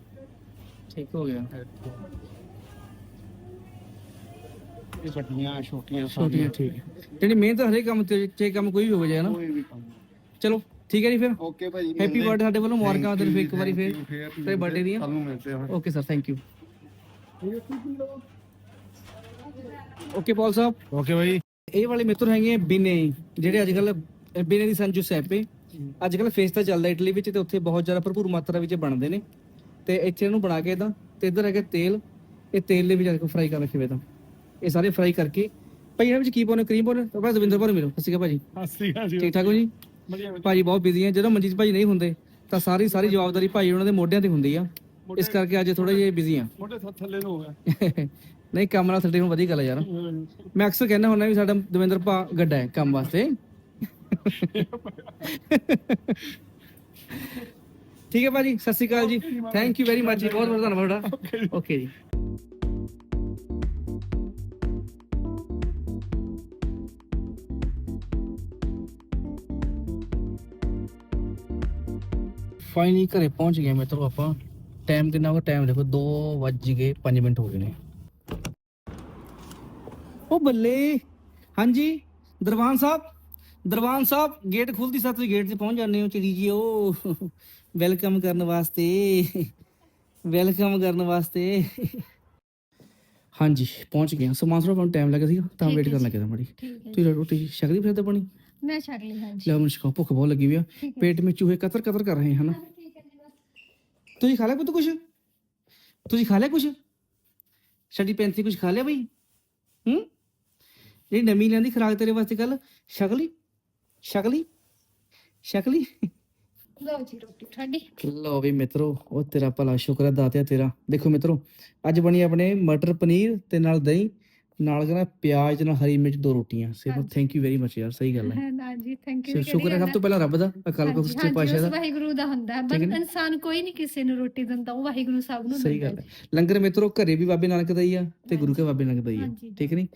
ਠੀਕ ਹੋ ਗਿਆ। ਇਹ ਵੱਡੀਆਂ ਛੋਟੀਆਂ ਛੋਟੀਆਂ ਠੀਕ ਹੈ। ਜਿਹੜੀ ਮਿਹਨਤ ਹਰੇ ਕੰਮ ਤੇ ਚਾਹੇ ਕੰਮ ਕੋਈ ਵੀ ਹੋਵੇ ਜਾਏ ਨਾ। ਕੋਈ ਵੀ ਕੰਮ। ਚਲੋ ਠੀਕ ਹੈ ਜੀ ਫਿਰ। ਓਕੇ ਭਾਜੀ ਹੈਪੀ ਬਰਥਡੇ ਸਾਡੇ ਵੱਲੋਂ ਮੁਬਾਰਕਾਂ ਤੇਰੇ ਫਿਰ ਇੱਕ ਵਾਰੀ ਫਿਰ। ਤੇਰੇ ਬਰਥਡੇ ਦੀਆਂ। ਕੱਲ ਨੂੰ ਮਿਲਦੇ ਹਾਂ। Okay sir thank you okay Paul Sahib. Okay ਭਾਈ ਇਹ ਵਾਲੇ ਮਿੱਤਰ ਹੈਗੇ ਆ ਬਿਨੇ ਜਿਹੜੇ ਅੱਜ ਕੱਲ ਬਿਨੇ ਦੀ ਸੰਜੂ ਸੈਪੇ। ਅੱਜ ਕੱਲ ਫੇਸ ਤਾਂ ਚੱਲਦਾ ਇਟਲੀ ਵਿੱਚ ਤੇ ਉੱਥੇ ਬਹੁਤ ਜ਼ਿਆਦਾ ਭਰਪੂਰ ਮਾਤਰਾ ਵਿੱਚ ਬਣਦੇ ਨੇ। ਤੇ ਇੱਥੇ ਇਹਨੂੰ ਬਣਾ ਕੇ ਤਾਂ ਤੇ ਇੱਧਰ ਹੈਗਾ ਤੇਲ। ਇਹ ਤੇਲ ਦੇ ਵਿੱਚ ਅੱਜ ਫਰਾਈ ਕਰ ਰੱਖੇ ਵੇ ਤਾਂ ਇਹ ਸਾਰੇ ਫਰਾਈ ਕਰਕੇ। ਭਾਈ ਇਹਨਾਂ ਵਿੱਚ ਕੀ ਪਾਉਣੇ? ਕਰੀਮ ਪਾਉਣੇ? ਭਾਈ ਦਵਿੰਦਰ ਭਾਈ ਮਿਲੋ। ਸਤਿ ਸ਼੍ਰੀ ਅਕਾਲ ਭਾਜੀ। ਹੱਸੀ ਆ ਜੀ। ਠੀਕ ਠਾਕ ਹੋ ਜੀ? ਭਾਜੀ ਬਹੁਤ ਬਿਜ਼ੀ ਹੈ ਜਦੋਂ ਮਨਜੀਤ ਭਾਜੀ ਨਹੀਂ ਹੁੰਦੇ ਤਾਂ ਸਾਰੀ ਸਾਰੀ ਜਵਾਬਦਾਰੀ ਭਾਈ ਉਹਨਾਂ ਦੇ ਮੋਢਿਆਂ ਤੇ ਹੁੰਦੀ ਆ। ਇਸ ਕਰਕੇ ਅੱਜ ਥੋੜੇ ਜਿਹੇ ਬਿਜ਼ੀ ਆ ਮੋਟੇ ਥੱਲੇ ਨੂੰ ਹੋ ਗਿਆ ਨਹੀਂ ਕੰਮ ਨਾਲ ਸਾਡੇ ਹੁਣ ਵਧੀਆ ਗੱਲ ਆ ਯਾਰ ਮੈਂ ਅਕਸਰ ਕਹਿੰਦਾ ਹੁੰਦਾ ਵੀ ਸਾਡਾ ਦਵਿੰਦਰ ਭਾ ਗੱਡਾ ਹੈ ਕੰਮ ਵਾਸਤੇ ਠੀਕ ਹੈ ਭਾਜੀ ਸਤਿ ਸ਼੍ਰੀ ਅਕਾਲ ਜੀ ਥੈਂਕ ਯੂ ਵੈਰੀ ਮਚ ਜੀ ਬਹੁਤ ਬਹੁਤ ਧੰਨਵਾਦ ਤੁਹਾਡਾ ਓਕੇ ਜੀ ਫਾਈਨਲੀ ਘਰੇ ਪਹੁੰਚ ਗਏ ਮਿੱਤਰੋ ਆਪਾਂ ਟਾਈਮ ਕਿੰਨਾ ਹੋ ਟਾਈਮ ਦੇਖੋ 2 ਵੱਜ ਗਏ 5 ਮਿੰਟ ਹੋ ਗਏ ਨੇ। ਉਹ ਬੱਲੇ! ਹਾਂਜੀ ਦਰਬਾਨ ਸਾਹਿਬ ਦਰਬਾਨ ਸਾਹਿਬ ਗੇਟ ਖੁੱਲਦੀ ਸਾਂ ਤੁਸੀਂ ਗੇਟ ਤੇ ਪਹੁੰਚ ਜਾਂਦੇ ਹੋ ਚਿੜੀ ਜੀ ਉਹ ਵੈਲਕਮ ਕਰਨ ਵਾਸਤੇ ਵੈਲਕਮ ਕਰਨ ਵਾਸਤੇ। ਹਾਂਜੀ ਪਹੁੰਚ ਗਏ ਹਾਂ। ਸੋ ਮਾਨਸਰ ਆਪਾਂ ਨੂੰ ਟਾਈਮ ਲੱਗਾ ਸੀਗਾ ਤਾਂ ਵੇਟ ਕਰਨ ਜੀ। ਲੱਗੇ ਤਾਂ ਬੜੀ ਠੀਕ ਹੈ ਤੁਸੀਂ ਰੋਟੀ ਛਕਦੀ ਫਿਰ ਤਾਂ ਬਣੀ? ਮੈਂ ਲਈ ਹਾਂਜੀ। ਲੈ ਮੈਨੂੰ ਭੁੱਖ ਬਹੁਤ ਲੱਗੀ ਵੀ ਆ। ਪੇਟ ਵਿੱਚ ਚੂਹੇ ਕਤਰ ਕਤਰ ਕਰ ਰਹੇ ਹਨ। ਤੁਸੀਂ ਖਾ ਲਿਆ ਪੁੱਤ ਕੁਛ? ਤੁਸੀਂ ਖਾ ਲਿਆ ਕੁਛ? ਸਾਡੀ ਪੈਂਤੀ ਕੁਛ ਖਾ ਲਿਆ ਬਈ। ਹੂੰ? ਜਿਹੜੀ ਨਵੀਂ ਲੈਂਦੀ ਖਰਾਕ ਤੇਰੇ ਵਾਸਤੇ ਕੱਲ ਸ਼ਕਲੀ? ਸ਼ਕਲੀ? ਸ਼ਕਲੀ? ਲਓ ਜੀ ਰੋਟੀ ਤੁਹਾਡੀ। ਲਓ ਵੀ ਮਿੱਤਰੋ ਉਹ ਤੇਰਾ ਭਲਾ ਸ਼ੁਕਰ ਹੈ ਦਾਤਿਆ ਤੇਰਾ। ਦੇਖੋ ਮਿੱਤਰੋ ਅੱਜ ਬਣੀ ਆਪਣੇ ਮਟਰ ਪਨੀਰ ਤੇ ਨਾਲ ਦਹੀਂ ਨਾਲ ਕਹਿੰਦਾ ਪਿਆਜ਼ ਨਾਲ ਹਰੀ ਮਿਰਚ ਦੋ ਰੋਟੀਆਂ। ਹਾਂਜੀ। ਥੈਂਕ ਯੂ ਵੈਰੀ ਮਚ ਯਾਰ ਸਹੀ ਗੱਲ ਹੈ। ਨਾ ਜੀ ਥੈਂਕ ਯੂ ਸ਼ੁਕਰ ਹੈ ਸਭ ਤੋਂ ਪਹਿਲਾਂ ਰੱਬ ਦਾ ਅਕਾਲ ਪੁਰਖ ਸੱਚੇ ਪਾਤਸ਼ਾਹ ਦਾ। ਵਾਹਿਗੁਰੂ ਦਾ ਹੁੰਦਾ ਹੈ ਬਸ? ਇਨਸਾਨ ਕੋਈ ਨਹੀਂ ਕਿਸੇ ਨੂੰ ਰੋਟੀ ਦਿੰਦਾ ਉਹ ਵਾਹਿਗੁਰੂ ਸਭ ਨੂੰ ਸਹੀ ਦਿੰਦਾ ਗੱਲ ਹੈ। ਲੰਗਰ ਮਿੱਤਰੋ ਘਰੇ ਵੀ ਬਾਬੇ ਨਾਨਕ ਦਾ ਹੀ ਆ ਤੇ ਗੁਰੂ ਕੇ ਬਾਬੇ ਨਾਨਕ ਦਾ ਹੀ ਆ। ਠੀਕ ਨਹੀਂ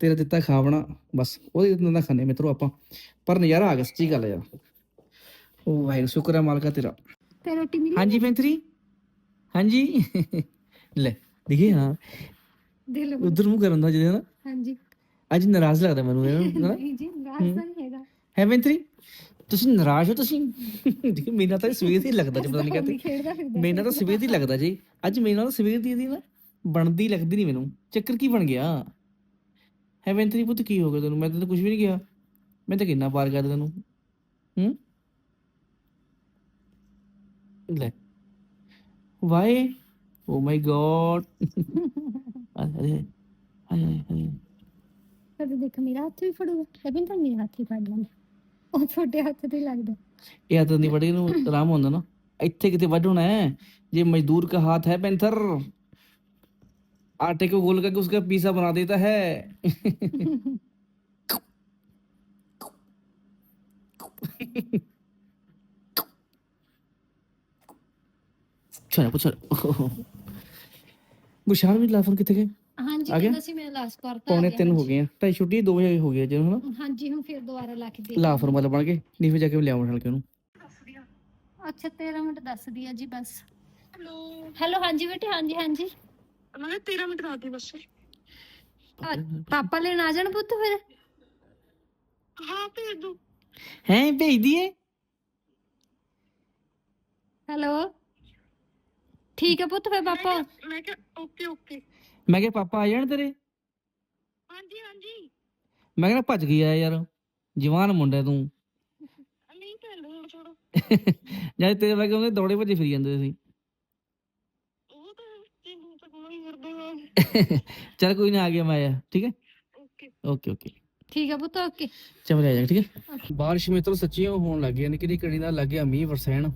ਤੇਰਾ ਦਿੱਤਾ ਖਾਵਣਾ ਬਸ ਉਹਦੇ ਦਿਨ ਦਾ ਖਾਣੇ ਮਿੱਤਰੋ ਆਪਾਂ। ਪਰ ਨਜ਼ਾਰਾ ਆ ਗਿਆ ਸੱਚੀ ਗੱਲ ਹੈ ਯਾਰ। ਉਹ ਵਾਹਿਗੁਰੂ ਸ਼ੁਕਰ ਹੈ ਮਾਲਕਾ ਤੇਰਾ। ਤੇ ਰੋਟੀ ਮਿਲੀ ਹਾਂਜੀ ਪੈਂਤਰੀ? ਹਾਂਜੀ? ਲੈ ਦੇਖੀ ਹਾਂ। ਦਿਲ ਉਧਰ ਮੂੰਹ ਕਰਨ ਦਾ ਜਿਹਦੇ ਨਾ ਹਾਂਜੀ। ਅੱਜ ਨਾਰਾਜ਼ ਲੱਗਦਾ ਮੈਨੂੰ ਇਹ ਨਾ ਨਹੀਂ ਜੀ ਰਾਸਤਾ ਨਹੀਂ ਹੈਗਾ। ਹੈ ਪੈਂਤਰੀ ਤੁਸੀਂ ਨਾਰਾਜ਼ ਹੋ ਤੁਸੀਂ? ਮੇਰੇ ਨਾਲ ਤਾਂ ਸਵੇਰ ਹੀ ਲੱਗਦਾ ਜੀ ਪਤਾ ਨਹੀਂ ਕਹਿੰਦੇ ਖੇਡਦਾ ਫਿਰਦਾ ਮੇਰੇ ਨਾਲ ਤਾਂ ਸਵੇਰ ਦੀ ਲੱਗਦਾ ਜੀ। ਅੱਜ ਮੇਰੇ ਨਾਲ ਸਵੇਰ ਦੀ ਦੀ ਨਾ ਬਣਦੀ ਲੱਗਦੀ ਨਹੀਂ ਮੈਨੂੰ। ਚੱਕਰ ਕੀ ਬਣ ਗਿਆ? ਹੈ ਪੈਂਤਰੀ ਪੁੱਤ ਕੀ ਹੋ ਗਿਆ ਤੈਨੂੰ? ਮੈਂ ਤਾਂ ਕੁਝ ਵੀ ਨਹੀਂ ਕਿਹਾ। ਮੈਂ ਤਾਂ ਕਿੰਨਾ ਪਾਰ ਕਰਦਾ ਤੈਨੂੰ। ਹੂੰ? ਲੈ। ਵਾਏ। ਓ ਮਾਈ ਗॉड ਅਰੇ ਹਾਏ ਹਾਏ ਹਾਏ ਕਦੇ ਦੇਖ ਮੇਰਾ ਹੱਥ ਵੀ ਫੜੂਗਾ ਲੇਕਿਨ ਤਾਂ ਮੇਰਾ ਹੱਥ ਹੀ ਫੜ ਲੈਂਦਾ ਉਹ ਛੋਟੇ ਹੱਥ ਤੇ ਲੱਗਦਾ ਇਹ ਹੱਥ ਨਹੀਂ ਵੱਢੇ ਨੂੰ ਆਰਾਮ ਹੁੰਦਾ ਨਾ ਇੱਥੇ ਕਿਤੇ ਵੱਢਣਾ ਹੈ ਜੇ मजदूर का हाथ है पेंथर आटे को गोल करके उसका पीसा बना देता है चलो पुछ ਗੁਸ਼ਾਨ ਵੀ ਲਾਫਨ ਕਿੱਥੇ ਗਏ? ਹਾਂਜੀ ਆ ਗਿਆ? ਕਹਿੰਦਾ ਸੀ ਮੈਂ ਲਾਸਟ ਵਾਰ ਤਾਂ ਆ ਪੌਣੇ ਗਿਆ, 3 ਹੋ। ਗਏ ਆ। ਢਾਈ ਛੁੱਟੀ 2 ਵਜੇ ਹੋ ਗਈ ਜਦੋਂ ਹਨਾ? ਹਾਂਜੀ ਹੁਣ ਫਿਰ ਦੁਬਾਰਾ ਲਾ ਕੇ ਦੇ ਲਾਫਰ ਮਤਲਬ ਬਣ ਕੇ ਨਹੀਂ ਫਿਰ ਜਾ ਕੇ ਲਿਆਉਣ ਹਲਕੇ ਉਹਨੂੰ। ਅੱਛਾ 13 ਮਿੰਟ ਦੱਸਦੀ ਆ ਜੀ ਬਸ। ਹੈਲੋ ਹਾਂਜੀ ਬੇਟੇ ਹਾਂਜੀ ਹਾਂਜੀ। ਮੈਂ 13 ਮਿੰਟ ਰਾਤ ਦੀ ਬੱਸ। ਆ, ਪਾਪਾ ਲੈਣ ਆ ਜਾਣ ਪੁੱਤ ਫਿਰ? ਹਾਂ ਭੇਜ ਦੋ ਹੈ ਭੇਜ ਦੀਏ? ਹੈਲੋ ਠੀਕ ਹੈ ਪੁੱਤ ਫਿਰ ਪਾਪਾ? ਮੈਂ ਕਿਹਾ ਓਕੇ ਓਕੇ। ਮੈਂ ਕਿਹਾ ਪਾਪਾ ਆ ਜਾਣ ਤੇਰੇ? ਹਾਂਜੀ ਹਾਂਜੀ। ਮੈਂ ਕਿਹਾ ਭੱਜ ਗਿਆ ਯਾਰ। ਜਵਾਨ ਮੁੰਡਾ ਤੂੰ। ਨਹੀਂ ਭੇਡ ਹੁਣ ਛੋੜੋ। ਜਦ ਤੇਰੇ ਵਰਗੇ ਹੁੰਦੇ ਦੌੜੇ ਭੱਜੇ ਫਿਰ ਜਾਂਦੇ ਸੀ। ਉਹ ਤਾਂ ਕੀ ਹੁਣ ਤੱਕ ਨਹੀਂ ਕਰਦੇ ਹਾਂ ਚੱਲ ਕੋਈ ਨਾ ਆ ਗਿਆ ਮੈਂ ਆਇਆ ਠੀਕ ਹੈ? ਓਕੇ। Okay okay. ਠੀਕ ਹੈ ਪੁੱਤ ਓਕੇ। ਚਲ ਆ ਜਾ ਠੀਕ ਹੈ? ਬਾਰਿਸ਼ ਮਿੱਤਰੋ ਸੱਚੀ ਹੋਣ ਲੱਗ ਗਈ ਨਿੱਕੀ ਨਿੱਕੀ ਕਣੀ ਦਾ ਲੱਗ ਗਿਆ ਮੀਂਹ ਵਰਸੈਣ।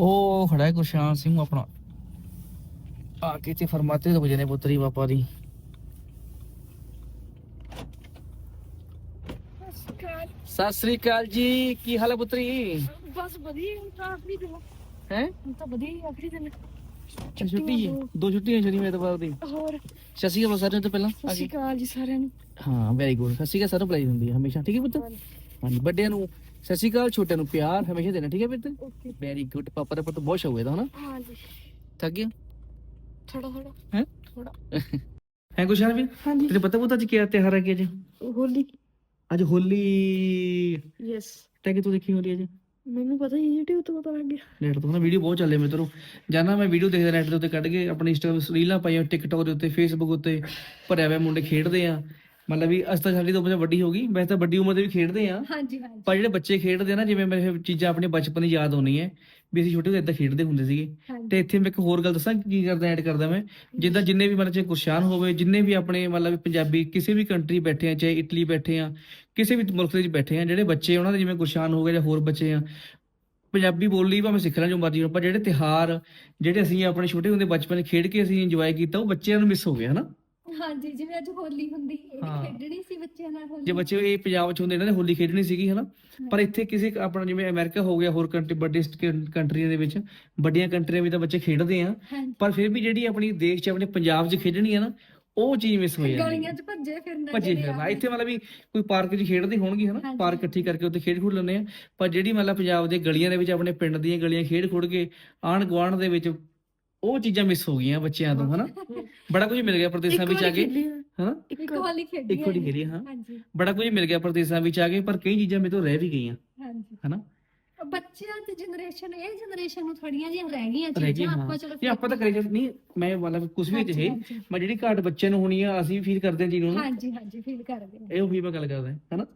ਉਹ ਖੜਾ ਹੈ ਗੁਰਸ਼ਾਨ ਸਿੰਘ ਆਪਣਾ। ਆ ਕੇ ਤੇ ਫਰਮਾਤੇ ਤੋਂ ਵਜਨੇ ਪੁੱਤਰੀ ਬਾਪਾ ਦੀ। ਸਤਿ ਸ੍ਰੀ ਅਕਾਲ ਜੀ ਕੀ ਹਾਲ ਹੈ ਪੁੱਤਰੀ? ਬਸ ਵਧੀਆ ਹੁਣ ਤਾਂ ਆਖਰੀ ਦਿਨ। ਹੈ? ਹੁਣ ਤਾਂ ਵਧੀਆ ਆਖਰੀ ਦਿਨ। ਛੁੱਟੀ ਹੈ ਦੋ। ਛੁੱਟੀਆਂ ਸ਼ਨੀ ਐਤਵਾਰ ਦੀ। ਹੋਰ? ਸਾਰਿਆਂ ਤੋਂ ਪਹਿਲਾਂ। ਸਤਿ ਸ਼੍ਰੀ ਅਕਾਲ ਜੀ ਸਾਰਿਆਂ ਨੂੰ। ਹਾਂ ਵੈਰੀ ਗੁੱਡ ਸਸੀ ਕਾ ਸਾਰਾ ਬੁਲਾਈ ਹੁੰਦੀ ਹੈ ਹਮੇਸ਼ਾ। ਠੀਕ ਹੈ ਪੁੱਤ? ਹਾਂਜੀ। ਵੱਡਿਆਂ ਨੂੰ ਸਤਿ ਸ਼੍ਰੀ ਅਕਾਲ ਛੋਟਿਆਂ ਨੂੰ ਪਿਆਰ ਹਮੇਸ਼ਾ ਦੇਣਾ। ਠੀਕ ਹੈ ਪੁੱਤ? ਵੈਰੀ ਗੁੱਡ ਪਾਪਾ ਦਾ ਪੁੱਤ ਬਹੁਤ ਸ਼ੌਕ ਹੈ ਦਾ ਹਨਾ? ਹਾਂ ਜੀ ਥੱਕ ਗਿਆ? ਥੋੜਾ ਥੋੜਾ ਹੈ? ਥੋੜਾ ਹੈ ਗੁਸ਼ਾਨ ਵੀ ਹਾਂਜੀ। ਤੈਨੂੰ ਪਤਾ ਪੁੱਤ ਅੱਜ ਕੀ ਤਿਉਹਾਰ ਹੈ ਕਿ ਅੱਜ? ਹੋਲੀ। ਅੱਜ ਹੋਲੀ। ਯੈਸ ਤੈਂ ਕਿ ਤੂੰ ਦੇਖੀ ਹੋਲੀ ਅੱਜ? ਮੈਨੂੰ ਪਤਾ ਹੀ YouTube ਤੋਂ ਪਤਾ ਲੱਗ ਗਿਆ। ਨੈਟ ਤੋਂ ਨਾ ਵੀਡੀਓ ਬਹੁਤ ਚੱਲੇ ਮਿੱਤਰੋ। ਜਾਨਾ ਮੈਂ ਵੀਡੀਓ ਦੇਖਦਾ ਨੈਟ ਦੇ ਉੱਤੇ ਕੱਢ ਕੇ ਆਪਣੀ ਇੰਸਟਾਗ੍ਰਾਮ ਰੀਲਾਂ ਪਾਈਆਂ ਟਿਕਟੌਕ ਦੇ ਉੱਤੇ ਫੇਸਬੁੱਕ ਉੱਤੇ ਭਰਿਆ ਹੋਇਆ ਮੁੰਡੇ ਖੇਡਦੇ ਆ। ਮਤਲਬ ਵੀ ਅਸ ਤਾਂ ਸਾਡੀ ਤੋਂ ਵੱਡੀ ਹੋ ਗਈ ਵੈਸੇ ਤਾਂ ਵੱਡੀ ਉਮਰ ਦੇ ਵੀ ਖੇਡਦੇ ਆ। ਹਾਂਜੀ ਹਾਂਜੀ। ਪਰ ਜਿਹੜੇ ਬੱਚੇ ਖੇਡਦੇ ਆ ਨਾ ਜਿਵੇਂ ਮੇਰੇ ਚੀਜ਼ਾਂ ਆਪਣੇ ਬਚਪਨ ਦੀ ਯਾਦ ਆਉਣੀ ਹੈ ਵੀ ਅਸੀਂ ਛੋਟੇ ਹੁੰਦੇ ਇਦਾਂ ਖੇਡਦੇ ਹੁੰਦੇ ਸੀਗੇ। ਤੇ ਇੱਥੇ ਮੈਂ ਇੱਕ ਹੋਰ ਗੱਲ ਦੱਸਾਂ ਕੀ ਕਰਦਾ ਐਡ ਕਰਦਾ ਮੈਂ ਜਿੱਦਾਂ ਜਿੰਨੇ ਵੀ ਮਤਲਬ ਚਾਹੇ ਗੁਰਸ਼ਾਨ ਹੋਵੇ ਜਿੰਨੇ ਵੀ ਆਪਣੇ ਮਤਲਬ ਪੰਜਾਬੀ ਕਿਸੇ ਵੀ ਕੰਟਰੀ ਬੈਠੇ ਆ ਚਾਹੇ ਇਟਲੀ ਬੈਠੇ ਆ ਕਿਸੇ ਵੀ ਮੁਲਕ ਦੇ ਵਿੱਚ ਬੈਠੇ ਆ ਜਿਹੜੇ ਬੱਚੇ ਉਹਨਾਂ ਦੇ ਜਿਵੇਂ ਗੁਰਸ਼ਾਨ ਹੋ ਗਏ ਜਾਂ ਹੋਰ ਬੱਚੇ ਆ ਪੰਜਾਬੀ ਬੋਲੀ ਭਾਵੇਂ ਸਿੱਖ ਲੈਣ ਜੋ ਮਰਜ਼ੀ ਪਰ ਜਿਹੜੇ ਤਿਹਾਰ ਜਿਹੜੇ ਅਸੀਂ ਆਪਣੇ ਛੋਟੇ ਹੁੰਦੇ ਬਚਪਨ 'ਚ ਖੇਡ ਕੇ ਅਸੀਂ ਇੰਜੋਏ ਕੀਤਾ ਉਹ ਬੱਚਿਆਂ ਨੂੰ ਮਿਸ ਹੋ ਗਿਆ ਹਨਾ? ਹਾਂਜੀ ਜਿਵੇਂ ਅੱਜ ਹੋਲੀ ਹੁੰਦੀ ਇਹ ਹਾਂ। ਖੇਡਣੀ ਸੀ ਬੱਚਿਆਂ ਨਾਲ ਹੋਲੀ। ਜੇ ਬੱਚੇ ਇਹ ਪੰਜਾਬ 'ਚ ਹੁੰਦੇ ਇਹਨਾਂ ਨੇ ਹੋਲੀ ਖੇਡਣੀ ਸੀਗੀ ਹਨਾ? ਪਰ ਇੱਥੇ ਕਿਸੇ ਆਪਣਾ ਜਿਵੇਂ ਅਮਰੀਕਾ ਹੋ ਗਿਆ ਹੋਰ ਕੰਟਰੀ ਵੱਡੇ ਕੰਟਰੀਆਂ ਦੇ ਵਿੱਚ ਵੱਡੀਆਂ ਕੰਟਰੀਆਂ ਵਿੱਚ ਤਾਂ ਬੱਚੇ ਖੇਡਦੇ ਆ। ਹਾਂਜੀ। ਪਰ ਫਿਰ ਵੀ ਜਿਹੜੀ ਆਪਣੀ ਦੇਸ਼ 'ਚ ਆਪਣੇ ਪੰਜਾਬ 'ਚ ਖੇਡਣੀ ਆ ਨਾ ਉਹ ਚੀਜ਼ ਮਿਸ ਹੋ ਜਾਂਦੀ ਹੈ ਗਲੀਆਂ 'ਚ ਭੱਜੇ ਫਿਰਨਾ ਭੱਜੇ ਜਿਹੜੇ ਫਿਰਨਾ। ਇੱਥੇ ਮਤਲਬ ਵੀ ਕੋਈ ਪਾਰਕ 'ਚ ਖੇਡਦੇ ਹੋਣਗੇ ਹਨਾ? ਹਾਂਜੀ। ਪਾਰਕ ਇਕੱਠੀ ਕਰਕੇ ਉੱਥੇ ਖੇਡ ਖੁੱਡ ਲੈਂਦੇ ਆ। ਪਰ ਜਿਹੜੀ ਮਤਲਬ ਪੰਜਾਬ ਦੇ ਗਲੀਆਂ ਦੇ ਵਿੱਚ ਆਪਣੇ ਪਿੰਡ ਦੀਆਂ ਗਲੀਆਂ ਖੇਡ ਖੁੱਡ ਕੇ ਆਣ ਗੁਆਂਢ ਦੇ ਵਿੱਚ ਉਹ ਚੀਜ਼ਾਂ ਮਿਸ ਹੋ ਗਈਆਂ ਬੱਚਿਆਂ ਤੋਂ ਹਨਾ? ਬੜਾ ਕੁਝ ਮਿਲ ਗਿਆ ਪ੍ਰਦੇਸ਼ਾਂ ਵਿੱਚ ਆ ਕੇ ਹਨਾ ਇੱਕ ਹੋਲੀ ਖੇਡੀ ਇੱਕ ਹੈ। ਖੇਡੀ ਹਾਂ? ਹਾਂਜੀ। ਬੜਾ ਕੁਝ ਮਿਲ ਗਿਆ ਪ੍ਰਦੇਸ਼ਾਂ ਵਿੱਚ ਆ ਕੇ ਪਰ ਕਈ ਚੀਜ਼ਾਂ ਮੇਰੇ ਤੋਂ ਰਹਿ ਵੀ ਗਈਆਂ ਹਾਂਜੀ। ਹਨਾ? ਬੱਚਿਆਂ ਦੀ ਜਨਰੇਸ਼ਨ ਇਹ ਜਨਰੇਸ਼ਨ ਨੂੰ ਥੋੜੀਆਂ ਜਿਹੀਆਂ ਰਹਿ ਗਈਆਂ ਚੀਜ਼ਾਂ ਆਪਾਂ ਚਲੋ ਨਹੀਂ ਆਪਾਂ ਤਾਂ ਕਰੇ ਨਹੀਂ ਮੈਂ ਮਤਲਬ ਕੁਝ ਵੀ ਜਿਹੇ। ਮੈਂ ਜਿਹੜੀ ਘਾਟ ਬੱਚੇ ਨੂੰ ਹੋਣੀ ਆ ਅਸੀਂ ਵੀ ਫੀਲ ਕਰਦੇ ਹਾਂ ਜੀ ਨੂੰ ਹਾਂਜੀ ਹਾਂਜੀ ਫੀਲ ਕਰਦੇ ਹਾਂ। ਇਹ ਉਹੀ ਮੈਂ ਗੱਲ ਕਰਦਾ ਹਨਾ।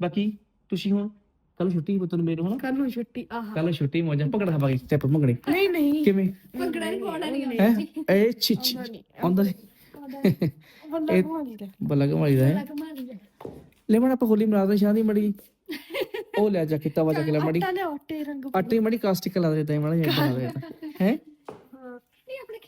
ਬਾਕੀ ਤੁਸੀਂ ਹੁਣ ਕੱਲ ਛੁੱਟੀ ਪੁੱਤ ਨੂੰ ਮੇਰੇ ਹੁਣ। ਕੱਲ ਨੂੰ ਛੁੱਟੀ ਆਹ। ਕੱਲ ਛੁੱਟੀ ਮੌਜਾਂ ਭਗੜਾ ਖਾਵਾਂਗੇ ਸਟੈਪ ਭੰਗੜੇ। ਨਹੀਂ ਨਹੀਂ। ਕਿਵੇਂ? ਭੰਗੜਾ ਨਹੀਂ ਪਾਉਣਾ ਨਹੀਂ ਹੈ? ਜੀ। ਇਹ ਛਿੱਚ ਆਉਂਦਾ ਸੀ ਬੰਦਾ ਇਹ- ਘੁਮਾ ਲਿਆ ਬੱਲਾ ਕਮਾਈ ਦਾ ਹੈ। ਲੈ ਮਣਾ ਆਪਾਂ ਹੋਲੀ ਮਨਾ ਦੇ ਸ਼ਾਦੀ ਮੜੀ ਉਹ ਲੈ ਜਾ ਕੇ ਤਵਾ ਚੱਕ ਲੈ ਮੜੀ। ਆਟਾ ਰੰਗ ਆਟੇ ਮੜੀ ਕਾਸਟਿਕ ਲਾ ਦੇ ਤਾਂ ਮੜਾ ਦੇ। ਹੈ? ਨਹੀਂ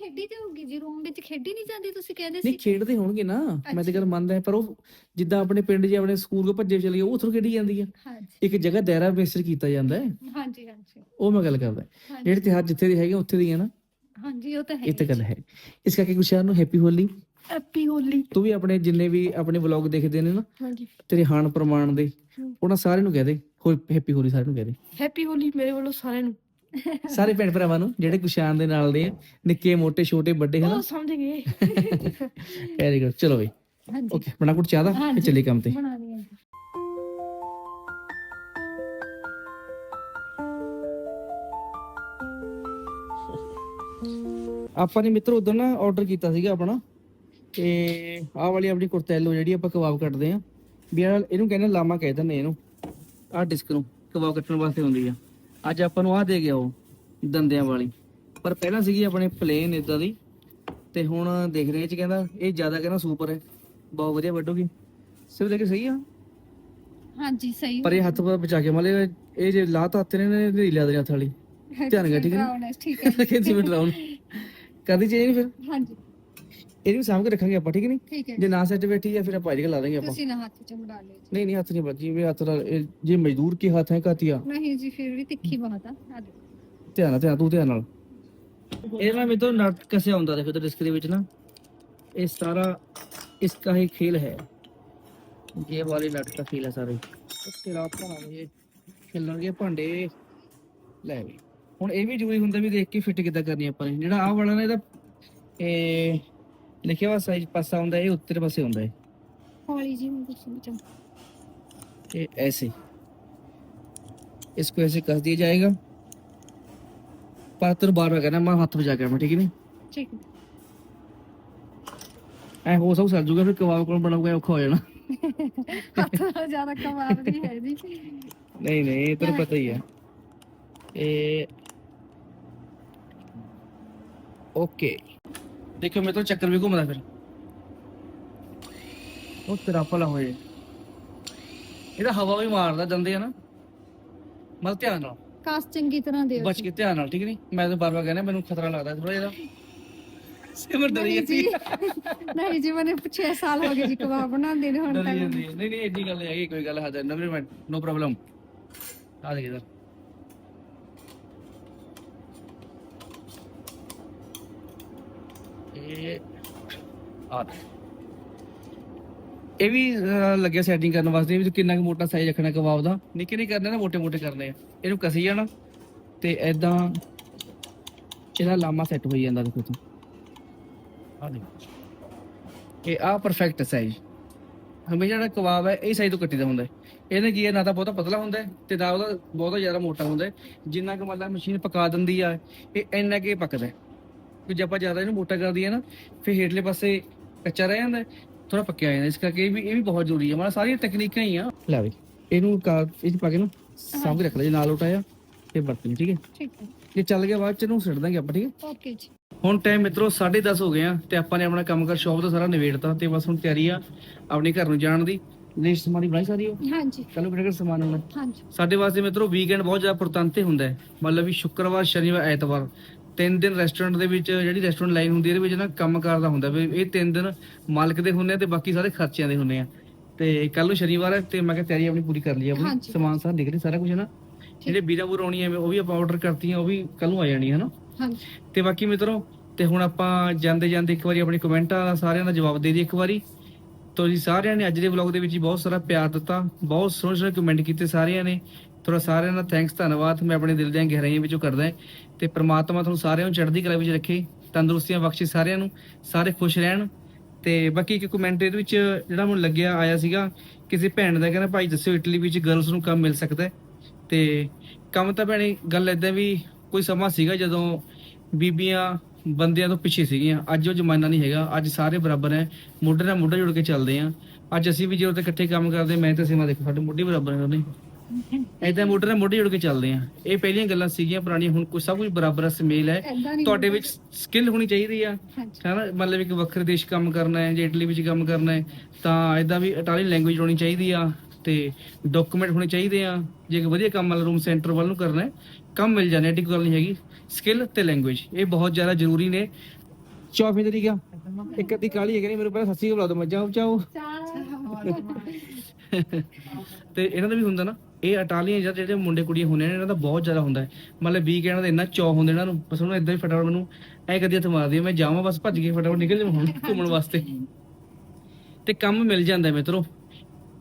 ਖੇਡੀ ਤੇ ਹੋਊਗੀ ਜੀ ਰੂਮ ਵਿੱਚ ਖੇਡੀ ਨਹੀਂ ਜਾਂਦੀ ਤੁਸੀਂ ਕਹਿੰਦੇ ਨਹੀਂ ਸੀ ਖੇਡਦੇ ਹੋਣਗੇ ਨਾ ਮੈਂ ਤੇ ਗੱਲ ਮੰਨਦਾ ਹਾਂ, ਪਰ ਉਹ ਜਿੱਦਾਂ ਆਪਣੇ ਪਿੰਡ 'ਚ ਆਪਣੇ ਸਕੂਲ ਕੋ ਭੱਜੇ ਚਲੇ ਗਏ ਉਹ ਉਥੋਂ ਖੇਡੀ ਜਾਂਦੀ ਆ। ਹਾਂਜੀ। ਇੱਕ ਜਗ੍ਹਾ ਦਾਇਰਾ ਬੇਸਰ ਕੀਤਾ ਜਾਂਦਾ ਹੈ। ਹਾਂਜੀ ਹਾਂਜੀ। ਉਹ ਮੈਂ ਗੱਲ ਕਰਦਾ ਹਾਂਜੀ। ਜਿਹੜੇ ਤਿਉਹਾਰ ਜਿੱਥੇ ਦੇ ਹੈਗੇ ਉੱਥੇ ਦੀ ਹੈ ਨਾ। ਹਾਂਜੀ ਉਹ ਤਾਂ ਹੈ ਇਹ ਤਾਂ ਗੱਲ ਹੈ। ਇਸ ਕਰਕੇ ਗੁਸ਼ਾਨ ਨੂੰ ਹੈਪੀ ਹੋਲੀ ਹੈਪੀ ਹੋਲੀ ਤੂੰ ਵੀ ਆਪਣੇ ਜਿੰਨੇ ਵੀ ਆਪਣੇ ਵਲੌਗ ਦੇਖਦੇ ਨੇ ਨਾ ਹਾਂਜੀ। ਤੇਰੇ ਹਾਨ ਪ੍ਰਮਾਣ ਦੇ। ਉਹਨਾਂ ਸਾਰਿਆਂ ਨੂੰ ਕਹਿ ਦੇ। ਹੈਪੀ ਹੋਲੀ ਸਾਰਿਆਂ ਨੂੰ ਕਹਿ ਦੇ। ਹੈਪੀ ਹੋਲੀ ਮੇਰੇ ਵੱਲੋਂ ਸਾਰਿਆਂ ਨੂੰ। ਸਾਰੇ ਭੈਣ ਭਰਾਵਾਂ ਨੂੰ ਜਿਹੜੇ ਗੁਸ਼ਾਨ ਦੇ ਨਾਲ ਦੇ ਆ ਨਿੱਕੇ ਮੋਟੇ ਛੋਟੇ ਵੱਡੇ ਹਨਾ? ਉਹ ਸਮਝ ਗਏ। ਵੈਰੀ ਗੁੱਡ ਚਲੋ ਬਈ। ਹਾਂਜੀ। ਓਕੇ ਬਣਾ ਕੁੜ ਚਾਹ ਦਾ? ਫਿਰ ਹਾਂਜੀ। ਕੰਮ ਤੇ। ਆਪਾਂ ਨੇ ਮਿੱਤਰ ਉਦੋਂ ਨਾ ਆਰਡਰ ਕੀਤਾ ਸੀਗਾ ਆਪਣਾ। ਤੇ ਆਹ ਵਾਲੀ ਆਪਣੀ ਕੁਰਤੈਲੋ ਜਿਹੜੀ ਆਪਾਂ ਕਬਾਬ ਕੱਟਦੇ ਆ। ਵੀ ਆਹ ਇਹਨੂੰ ਕਹਿੰਦੇ ਲਾਮਾ ਕਹਿ ਦਿੰਦੇ ਇਹਨੂੰ। ਆਹ ਡਿਸਕ ਨੂੰ ਕਬਾਬ ਕੱਟਣ ਵਾਸਤੇ ਹੁੰਦੀ ਆ। ਅੱਜ ਆਪਾਂ ਨੂੰ ਆਹ ਦੇ ਗਿਆ ਉਹ ਦੰਦਿਆਂ ਵਾਲੀ। ਪਰ ਪਹਿਲਾਂ ਸੀਗੀ ਆਪਣੇ ਪਲੇਨ ਇਦਾਂ ਦੀ। ਤੇ ਹੁਣ ਦੇਖ ਰਹੇ ਚ ਕਹਿੰਦਾ ਇਹ ਜ਼ਿਆਦਾ ਕਹਿੰਦਾ ਸੁਪਰ ਹੈ। ਬਹੁਤ ਵਧੀਆ ਵੱਡੂਗੀ ਸਿਰ ਦੇ ਕੇ ਸਹੀ ਆ? ਹਾਂਜੀ ਸਹੀ ਪਰ ਇਹ ਹੱਥ ਪਰ ਬਚਾ ਕੇ ਮਲੇ ਇਹ ਜੇ ਲਾਤ ਹੱਥ ਨੇ ਨੇ ਢੀਲੀ ਲਾ ਦੇਣੀ ਹੱਥ ਵਾਲੀ। ਧਿਆਨ ਨਾਲ, ਠੀਕ ਹੈ ਠੀਕ ਹੈ ਕਿੰਨੀ ਮਿੰਟ ਕਰਦੀ ਚੇਂਜ ਫਿਰ? ਹਾਂਜੀ। ਇਹਨੂੰ ਵੀ ਸਾਂਭ ਕੇ ਰੱਖਾਂਗੇ ਆਪਾਂ ਠੀਕ ਨਹੀਂ? ਜੇ ਨਾ ਸੈੱਟ ਬੈਠੀ ਹੈ ਫਿਰ ਆਪਾਂ ਇਹਦੇ ਲਾ ਦਾਂਗੇ ਆਪਾਂ। ਤੁਸੀਂ ਨਾ ਹੱਥ ਚ ਮੁੜਾ ਲਿਓ ਨਹੀਂ ਨਹੀਂ ਹੱਥ ਨਹੀਂ ਬੱਜੀ ਵੀ ਹੱਥ ਨਾਲ ਇਹ- ਜੇ ਮਜ਼ਦੂਰ ਕੀ ਹੱਥ ਹੈ ਘਾਤੀਆ? ਨਹੀਂ ਜੀ ਫਿਰ ਵੀ ਤਿੱਖੀ ਬਹੁਤ ਆ ਆ ਧਿਆਨ ਨਾਲ ਧਿਆਨ ਤੂੰ ਧਿਆਨ ਨਾਲ। ਇਹ ਮੈਂ ਮਿੱਤਰੋਂ ਨਾਟਕ ਕੈਸੇ ਆਉਂਦਾ ਦੇਖੋ ਤੇ ਰਿਸਕ ਵਿੱਚ ਨਾ। ਇਹ ਸਾਰਾ ਇਸ ਦਾ ਹੀ ਖੇਲ ਹੈ। ਇਹ ਵਾਲੀ ਨਾਟਕ ਦਾ ਖੇਲ ਹੈ ਸਾਰਾ ਹੀ। ਤੇਰਾ ਭਾਣਾ ਇਹ ਖੇਲਣਗੇ ਭਾਂਡੇ। ਲੈ ਵੀ। ਹੁਣ ਇਹ ਵੀ ਜ਼ਰੂਰੀ ਹੁੰਦਾ ਵੀ ਦੇਖ ਕੇ ਫਿੱਟ ਕਿੱਦਾਂ ਕਰਨੀ ਆਪਾਂ ਨੇ। ਜਿਹੜਾ ਆਹ ਵਾਲਾ ਨਾ ਇਹਦਾ ਇਹ ਲਿਖਿਆ ਹੋਇਆ ਸਾਈਜ਼ ਪਾਸਾ ਹੁੰਦਾ ਇਹ ਉੱਤਰ ਪਾਸੇ ਹੁੰਦਾ ਹੈ ਹੌਲੀ ਜੀ ਮੈਂ ਕੁਛ ਨਹੀਂ ये ऐसे इसको ऐसे कस दिया जाएगा पर बार बार कहना मैं हाथ बजा के मैं ठीक है नहीं ਠੀਕ ਹੈ। ਐ ਹੋ ਸਭ ਸਰ ਜੂਗਾ ਫਿਰ ਕਬਾਬ ਕੋਲ ਬਣਾਉਗਾ ਔਖਾ ਹੋ ਜਾਣਾ ਹੱਥ ਨਾਲ ਜ਼ਿਆਦਾ ਕਮਾਲ ਨਹੀਂ ਹੈ ਜੀ ਨਹੀਂ ਨਹੀਂ ਤੈਨੂੰ ਪਤਾ ਹੀ ਹੈ ਇਹ ਓਕੇ ਦੇਖੋ ਮੇਰੇ ਤੋਂ ਚੱਕਰ ਵੀ ਘੁੰਮਦਾ ਫਿਰ। ਉਹ ਤੇਰਾ ਭਲਾ ਹੋਏ। ਇਹਦਾ ਹਵਾ ਵੀ ਮਾਰਦਾ ਦੰਦੇ ਆ ਨਾ। ਮਲ ਧਿਆਨ ਨਾਲ। ਕਾਸ ਚੰਗੀ ਤਰ੍ਹਾਂ ਦਿਓ ਬਚ ਕੇ ਧਿਆਨ ਨਾਲ ਠੀਕ ਨਹੀਂ? ਮੈਂ ਤਾਂ ਬਾਰ ਬਾਰ ਕਹਿੰਦਾ ਮੈਨੂੰ ਖਤਰਾ ਲੱਗਦਾ ਥੋੜਾ ਜਿਹਾ। ਸਿਮਰ ਡਰੀ ਨਹੀਂ ਜੀ ਜਾਂਦੀ ਨਹੀਂ ਜੀ ਮੈਨੂੰ 6 ਸਾਲ ਹੋ ਗਏ ਜੀ ਕਬਾਬ ਬਣਾਉਂਦੇ ਨੇ ਹੁਣ ਡਰੀ ਤੱਕ। ਜਾਂਦੀ ਹੈ। ਨਹੀਂ ਨਹੀਂ ਏਡੀ ਗੱਲ ਨਹੀਂ ਹੈਗੀ ਕੋਈ ਗੱਲ ਹੱਦ ਨੋ ਪ੍ਰੋਬਲਮ ਆ ਦੇ ਇਧਰ। ਇਹ ਵੀ ਲੱਗਿਆ ਸੈਟਿੰਗ ਕਰਨ ਵਾਸਤੇ ਵੀ ਕਿੰਨਾ ਕੁ ਮੋਟਾ ਸਾਈਜ਼ ਰੱਖਣਾ ਕਬਾਬ ਦਾ। ਨਿੱਕੇ ਨਹੀਂ ਕਰਨੇ ਨਾ ਮੋਟੇ ਮੋਟੇ ਕਰਨੇ ਆ। ਇਹਨੂੰ ਕਸੀ ਜਾਣਾ। ਤੇ ਐਦਾਂ ਇਹਦਾ ਲਾਮਾ ਸੈੱਟ ਹੋਈ ਜਾਂਦਾ, ਦੇਖੋ ਤੁਸੀਂ ਆ ਦੇਖੋ। ਇਹ ਆ ਪਰਫੈਕਟ ਸਾਈਜ਼ ਹਮੇਸ਼ਾ ਜਿਹੜਾ ਕਬਾਬ ਹੈ, ਇਹ ਸਾਈਜ਼ ਤੋਂ ਕੱਟੀ ਦਾ ਹੁੰਦਾ ਇਹਨੇ ਕੀ ਹੈ, ਨਾ ਤਾਂ ਬਹੁਤਾ ਪਤਲਾ ਹੁੰਦਾ ਤੇ ਨਾ ਉਹਦਾ ਬਹੁਤਾ ਜ਼ਿਆਦਾ ਮੋਟਾ ਹੁੰਦਾ ਜਿੰਨਾ ਕਿ ਮਤਲਬ ਮਸ਼ੀਨ ਪਕਾ ਦਿੰਦੀ ਆ, ਇਹ ਇੰਨਾ ਕਿ ਪੱਕਦਾ ਕਿ ਜੇ ਆਪਾਂ ਜ਼ਿਆਦਾ ਇਹਨੂੰ ਮੋਟਾ ਕਰ ਦਈਏ ਨਾ ਫਿਰ ਹੇਠਲੇ ਪਾਸੇ ਕੱਚਾ ਰਹਿ ਜਾਂਦਾ ਥੋੜਾ ਪੱਕਿਆ ਹੋ ਜਾਂਦਾ। ਇਸ ਕਰਕੇ ਇਹ ਵੀ ਇਹ ਵੀ ਬਹੁਤ ਜ਼ਰੂਰੀ ਹੈ। ਮਤਲਬ ਸਾਰੀਆਂ ਤਕਨੀਕਾਂ ਹੀ ਆ। ਲੈ ਵੀ ਇਹਨੂੰ ਕਾ ਇਹ 'ਚ ਪਾ ਕੇ ਨਾ ਸਾਂਭ ਕੇ ਰੱਖ ਲੈ ਜੇ ਨਾਲ ਉਟਾਇਆ ਤੇ ਲਈ ਠੀਕ ਹੈ? ਠੀਕ ਹੈ। ਜੇ ਚੱਲ ਗਿਆ ਬਾਅਦ ਚ ਇਹਨੂੰ ਸਿੱਟ ਦਾਂਗੇ ਆਪਾਂ ਠੀਕ ਹੈ? ਓਕੇ ਜੀ। ਹੁਣ ਟਾਈਮ ਮਿੱਤਰੋ 10:30 ਹੋ ਗਏ ਆ ਤੇ ਆਪਾਂ ਨੇ ਆਪਣਾ ਕੰਮ ਕਰ ਸ਼ੌਪ ਦਾ ਸਾਰਾ ਨਿਬੇੜਤਾ ਤੇ ਬਸ ਹੁਣ ਤਿਆਰੀ ਆ ਆਪਣੇ ਘਰ ਨੂੰ ਜਾਣ ਦੀ। ਲਿਸਟ ਸਮਾਨ ਬਣਾਈ ਸਾਰੀ ਉਹ? ਹਾਂਜੀ। ਨੂੰ ਕਿਹੜਾ ਸਮਾਨ ਹੋਣਾ। ਹਾਂਜੀ। ਸਾਡੇ ਵਾਸਤੇ ਮਿੱਤਰੋ ਵੀਕਐਂਡ ਬਹੁਤ ਜ਼ਿਆਦਾ ਪ੍ਰਤੰਤੇ ਹੁੰਦਾ ਹੈ। ਮਤਲਬ ਵੀ ਸ਼ੁੱਕਰਵਾਰ ਸ਼ਨੀਵਾਰ ਐਤਵਾਰ। ਤਿੰਨ ਦਿਨ ਰੈਸਟੋਰੈਂਟ ਦੇ ਵਿੱਚ ਜਿਹੜੀ ਰੈਸਟੋਰੈਂਟ ਲਾਈਨ ਹੁੰਦੀ ਹੈ ਇਹਦੇ ਵਿੱਚ ਨਾ ਕੰਮ ਕਰਦਾ ਹੁੰਦਾ ਵੀ ਇਹ ਤਿੰਨ ਦਿਨ ਮਾਲਕ ਦੇ ਹੁੰਦੇ ਆ ਤੇ ਬਾਕੀ ਸਾਰੇ ਖਰਚਿਆਂ ਦੇ ਹੁੰਦੇ ਆ। ਤੇ ਕੱਲ ਨੂੰ ਸ਼ਨੀਵਾਰ ਹੈ ਤੇ ਮੈਂ ਕਿਹਾ ਤਿਆਰੀ ਆਪਣੀ ਪੂਰੀ ਕਰ ਲਈ ਆਪਣੀ। ਸਮਾਨ ਸਾਰਾ ਲਈ ਸਾਰਾ ਕੁਝ ਹੈ ਨਾ ਜਿਹੜੇ ਵੀਰਾਪੁਰ ਆਉਣੀ ਹੈ ਉਹ ਵੀ ਆਪਾਂ ਆਰਡਰ ਕਰਤੀਆਂ ਉਹ ਵੀ ਕੱਲ ਨੂੰ ਆ ਜਾਣੀ ਹੈ ਨਾ ਹਾਂਜੀ। ਤੇ ਬਾਕੀ ਮਿੱਤਰੋ ਤੇ ਹੁਣ ਆਪਾਂ ਜਾਂਦੇ ਜਾਂਦੇ ਇੱਕ ਵਾਰੀ ਆਪਣੇ ਕਮੈਂਟਾਂ ਦਾ ਸਾਰਿਆਂ ਦਾ ਜਵਾਬ ਦੇ ਦਈਏ ਇੱਕ ਵਾਰੀ। ਤੁਸੀਂ ਸਾਰਿਆਂ ਨੇ ਅੱਜ ਦੇ ਵਲੌਗ ਦੇ ਵਿੱਚ ਬਹੁਤ ਸਾਰਾ ਪਿਆਰ ਦਿੱਤਾ ਬਹੁਤ ਸੋਹਣੇ ਸੋਹਣੇ ਕਮੈਂਟ ਕੀਤੇ ਸਾਰਿਆਂ ਨੇ। ਤੁਹਾਡਾ ਸਾਰਿਆਂ ਦਾ ਥੈਂਕਸ ਧੰਨਵਾਦ। ਮੈਂ ਆਪਣੇ ਦਿਲ ਦੀਆਂ ਗਹਿਰਾਈਆਂ ਵਿੱਚੋਂ ਕਰਦਾ ਹਾਂ ਤੇ ਪ੍ਰਮਾਤਮਾ ਤੁਹਾਨੂੰ ਸਾਰਿਆਂ ਨੂੰ ਚੜ੍ਹਦੀ ਕਲਾ ਵਿੱਚ ਰੱਖੇ, ਤੰਦਰੁਸਤੀਆਂ ਬਖਸ਼ੇ ਸਾਰਿਆਂ ਨੂੰ, ਸਾਰੇ ਖੁਸ਼ ਰਹਿਣ। ਤੇ ਬਾਕੀ ਇੱਕ ਕਮੈਂਟ ਇਹਦੇ ਵਿੱਚ ਜਿਹੜਾ ਮੈਨੂੰ ਲੱਗਿਆ, ਆਇਆ ਸੀਗਾ, ਕਿਸੇ ਭੈਣ ਦਾ ਕਹਿੰਦਾ, ਭਾਈ ਦੱਸਿਓ ਇਟਲੀ ਵਿੱਚ ਗਰਲਸ ਨੂੰ ਕੰਮ ਮਿਲ ਸਕਦਾ ਹੈ? ਤੇ ਕੰਮ ਤਾਂ ਭੈਣੇ ਗੱਲ ਏਦਾਂ ਵੀ ਕੋਈ ਸਮਾਂ ਸੀਗਾ ਜਦੋਂ ਬੀਬੀਆਂ ਬੰਦਿਆਂ ਤੋਂ ਪਿੱਛੇ ਸੀਗੀਆਂ। ਅੱਜ ਉਹ ਜ਼ਮਾਨਾ ਨਹੀਂ ਹੈਗਾ। ਅੱਜ ਸਾਰੇ ਬਰਾਬਰ ਹੈ। ਮੋਢੇ ਨਾਲ ਮੋਢਾ ਜੁੜ ਕੇ ਚੱਲਦੇ ਆ। ਅੱਜ ਅਸੀਂ ਵੀ ਜਦੋਂ ਤੇ ਇਕੱਠੇ ਕੰਮ ਕਰਦੇ, ਮੈਂ ਤੇ ਸੀਮਾ ਦੇਖੋ, ਸਾਡੇ ਮੋਢੇ ਬਰਾਬਰ ਨੇ ਏਦਾਂ ਮੋਢੇ ਨਾਲ ਮੋਢੇ ਜੁੜ ਕੇ ਚੱਲਦੇ ਆ। ਇਹ ਪਹਿਲੀਆਂ ਗੱਲਾਂ ਸੀਗੀਆਂ ਪੁਰਾਣੀਆਂ ਹੁਣ ਕੁਝ ਸਭ ਕੁਝ ਬਰਾਬਰ ਆ ਸਮੇਲ ਹੈ। ਐਦਾਂ ਨਹੀਂ ਤੁਹਾਡੇ ਵਿੱਚ ਸਕਿੱਲ ਹੋਣੀ ਚਾਹੀਦੀ ਆ। ਹਾਂਜੀ। ਹਨਾ ਮਤਲਬ ਇੱਕ ਵੱਖਰੇ ਦੇਸ਼ ਕੰਮ ਕਰਨਾ ਹੈ ਜੇ ਇਟਲੀ ਵਿੱਚ ਕੰਮ ਕਰਨਾ ਹੈ ਤਾਂ ਇਦਾਂ ਵੀ ਇਟਾਲੀਅਨ ਲੈਂਗੁਏਜ ਹੋਣੀ ਚਾਹੀਦੀ ਆ ਤੇ ਡਾਕੂਮੈਂਟ ਹੋਣੇ ਚਾਹੀਦੇ ਆ। ਜੇ ਇੱਕ ਵਧੀਆ ਕੰਮ ਵਾਲਾ ਰੂਮ ਸੈਂਟਰ ਵੱਲ ਨੂੰ ਕਰਨਾ ਹੈ ਕੰਮ ਮਿਲ ਜਾਣੇ ਐਡੀ ਕੋਈ ਗੱਲ ਨਹੀਂ ਹੈਗੀ। ਸਕਿੱਲ ਤੇ ਲੈਂਗੁਏਜ ਇਹ ਬਹੁਤ ਜ਼ਿਆਦਾ ਜ਼ਰੂਰੀ ਨੇ। ਚੌਫੀ ਤਰੀ ਗਿਆ ਇੱਕ ਅੱਧੀ ਕਾਲੀ ਹੈ ਕਿ ਨਹੀਂ ਮੇਰੇ ਪਹਿਲਾਂ ਸੱਸੀ ਬੁਲਾ ਦੋ ਮੱਝਾਂ ਚਾਓ ਤੇ ਇਹਨਾਂ ਦਾ ਵੀ ਹੁੰਦਾ ਨਾ ਇਹ ਇਟਾਲੀਅਨ ਜਾਂ ਜਿਹੜੇ ਮੁੰਡੇ ਕੁੜੀਆਂ ਹੁੰਦੇ ਨੇ ਇਹਨਾਂ ਦਾ ਬਹੁਤ ਜ਼ਿਆਦਾ ਹੁੰਦਾ ਹੈ। ਮਤਲਬ ਵੀ ਕਹਿਣਾ ਦਾ ਇੰਨਾ ਚੌ ਹੁੰਦੇ ਇਹਨਾਂ ਨੂੰ ਬਸ ਉਹਨੂੰ ਇਦਾਂ ਹੀ ਫਟਾਫਟ ਮੈਨੂੰ ਐ ਕਦੀ ਹੱਥ ਮਾਰਦੀ ਆ, ਮੈਂ ਜਾਵਾਂ ਬਸ ਭੱਜ ਕੇ ਫਟਾਫਟ ਨਿਕਲ ਜਾਵਾਂ ਹੁਣ ਘੁੰਮਣ ਵਾਸਤੇ। ਤੇ ਕੰਮ ਮਿਲ ਜਾਂਦਾ ਹੈ ਮਿੱਤਰੋ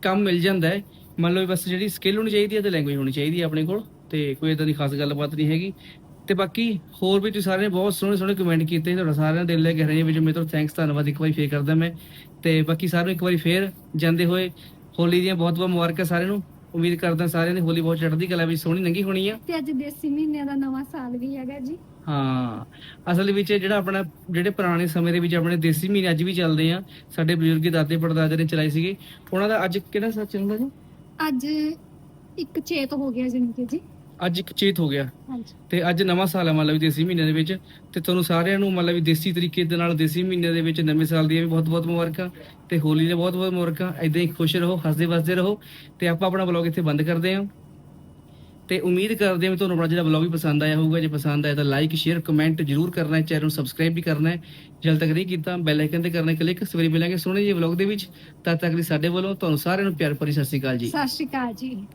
ਕੰਮ ਮਿਲ ਜਾਂਦਾ ਹੈ। ਮੰਨ ਲਓ ਬਸ ਜਿਹੜੀ ਸਕਿੱਲ ਹੋਣੀ ਚਾਹੀਦੀ ਹੈ ਤੇ ਲੈਂਗੁਏਜ ਹੋਣੀ ਚਾਹੀਦੀ ਹੈ ਆਪਣੇ ਕੋਲ ਤੇ ਕੋਈ ਇਦਾਂ ਦੀ ਖਾਸ ਗੱਲਬਾਤ ਨਹੀਂ ਹੈਗੀ। ਤੇ ਬਾਕੀ ਹੋਰ ਵੀ ਤੁਸੀਂ ਸਾਰਿਆਂ ਨੇ ਬਹੁਤ ਸੋਹਣੇ ਸੋਹਣੇ ਕਮੈਂਟ ਕੀਤੇ ਤੁਹਾਡਾ ਸਾਰਿਆਂ ਦੇ ਦਿਲ ਲੈ ਗਹਿਰਾਈਆਂ ਵਿੱਚ। ਮਿੱਤਰੋ ਥੈਂਕਸ ਧੰਨਵਾਦ ਇੱਕ ਵਾਰੀ ਫੇਰ ਕਰਦਾ ਮੈਂ। ਤੇ ਬਾਕੀ ਸਾਰਿਆਂ ਨੂੰ ਇੱਕ ਵਾਰੀ ਫੇਰ ਜਾਂਦੇ ਹੋਏ ਹੋਲੀ ਦੀਆਂ ਬਹੁਤ ਬਹੁਤ ਮੁਬਾਰਕਾਂ ਸਾਰਿਆਂ ਨੂੰ। ਉਮੀਦ ਕਰਦਾ ਸਾਰਿਆਂ ਦੀ ਹੋਲੀ ਬਹੁਤ ਚੜ੍ਹਦੀ ਕਲਾ ਵਿੱਚ ਸੋਹਣੀ ਲੰਗੀ ਹੋਣੀ ਆ। ਤੇ ਅੱਜ ਦੇਸੀ ਮਹੀਨਿਆਂ ਦਾ ਨਵਾਂ ਸਾਲ ਵੀ ਹੈਗਾ ਜੀ। ਹਾਂ ਅਸਲ ਵਿੱਚ ਜਿਹੜਾ ਆਪਣਾ ਜਿਹੜੇ ਪੁਰਾਣੇ ਸਮੇਂ ਦੇ ਵਿੱਚ ਆਪਣੇ ਦੇਸੀ ਮਹੀਨੇ ਅੱਜ ਵੀ ਚੱਲਦੇ ਆ ਸਾਡੇ ਬਜ਼ੁਰਗ ਦਾਦੇ ਪੜਦਾਦੇ ਨੇ ਚਲਾਏ ਸੀਗੇ। ਉਹਨਾਂ ਦਾ ਅੱਜ ਕਿਹੜਾ ਸੱਚ ਚੱਲਦਾ ਜੀ? ਅੱਜ ਇੱਕ ਚੇਤ ਹੋ ਗਿਆ ਕਿ ਜੀ। ਅੱਜ ਇੱਕ ਚੇਤ ਹੋ ਗਿਆ। ਹਾਂਜੀ। ਤੇ ਅੱਜ ਨਵਾਂ ਸਾਲ ਹੈ ਮਤਲਬ ਵੀ ਦੇਸੀ ਮਹੀਨੇ ਦੇ ਵਿੱਚ। ਤੇ ਤੁਹਾਨੂੰ ਸਾਰਿਆਂ ਨੂੰ ਮਤਲਬ ਵੀ ਦੇਸੀ ਤਰੀਕੇ ਦੇ ਨਾਲ ਦੇਸੀ ਮਹੀਨੇ ਦੇ ਵਿੱਚ ਨਵੇਂ ਸਾਲ ਦੀਆਂ ਵੀ ਬਹੁਤ-ਬਹੁਤ ਮੁਬਾਰਕਾਂ। ਤੇ ਹੋਲੀ ਦੀਆਂ ਬਹੁਤ-ਬਹੁਤ ਮੁਬਾਰਕਾਂ। ਐਦਾਂ ਹੀ ਖੁਸ਼ ਰਹੋ ਹੱਸਦੇ ਵਸਦੇ ਰਹੋ। ਤੇ ਆਪਾਂ ਆਪਣਾ ਵਲੌਗ ਇੱਥੇ ਬੰਦ ਕਰਦੇ ਹਾਂ। ਤੇ ਉਮੀਦ ਕਰਦੇ ਹਾਂ ਵੀ ਤੁਹਾਨੂੰ ਆਪਣਾ ਜਿਹੜਾ ਵਲੌਗ ਵੀ ਪਸੰਦ ਆਇਆ ਹੋਊਗਾ ਜੇ ਪਸੰਦ ਆਇਆ ਤਾਂ ਲਾਈਕ ਸ਼ੇਅਰ ਕਮੈਂਟ ਜਰੂਰ ਕਰਨਾ ਹੈ। ਚੈਨਲ ਨੂੰ ਸਬਸਕ੍ਰਾਈਬ ਵੀ ਕਰਨਾ ਹੈ। ਜਦ ਤੱਕ ਨਹੀਂ ਕੀਤਾ ਬੈਲ ਆਈਕਨ ਤੇ ਕਰਨਾ ਕਲਿੱਕ ਸਵੇਰੇ ਮਿਲਾਂਗੇ ਸੋਹਣੇ ਜਿਹੇ ਵਲੌਗ ਦੇ ਵਿੱਚ। ਤਦ ਤੱਕ ਲਈ ਸਾਡੇ ਵੱਲੋਂ ਤੁਹਾਨੂੰ ਸਾਰਿਆਂ ਨੂੰ ਪਿਆਰ ਭਰੀ ਸਤਿ ਸ਼੍ਰੀ ਅਕਾਲ ਜੀ। ਸਤਿ ਸ਼੍ਰੀ ਅਕਾਲ ਜੀ।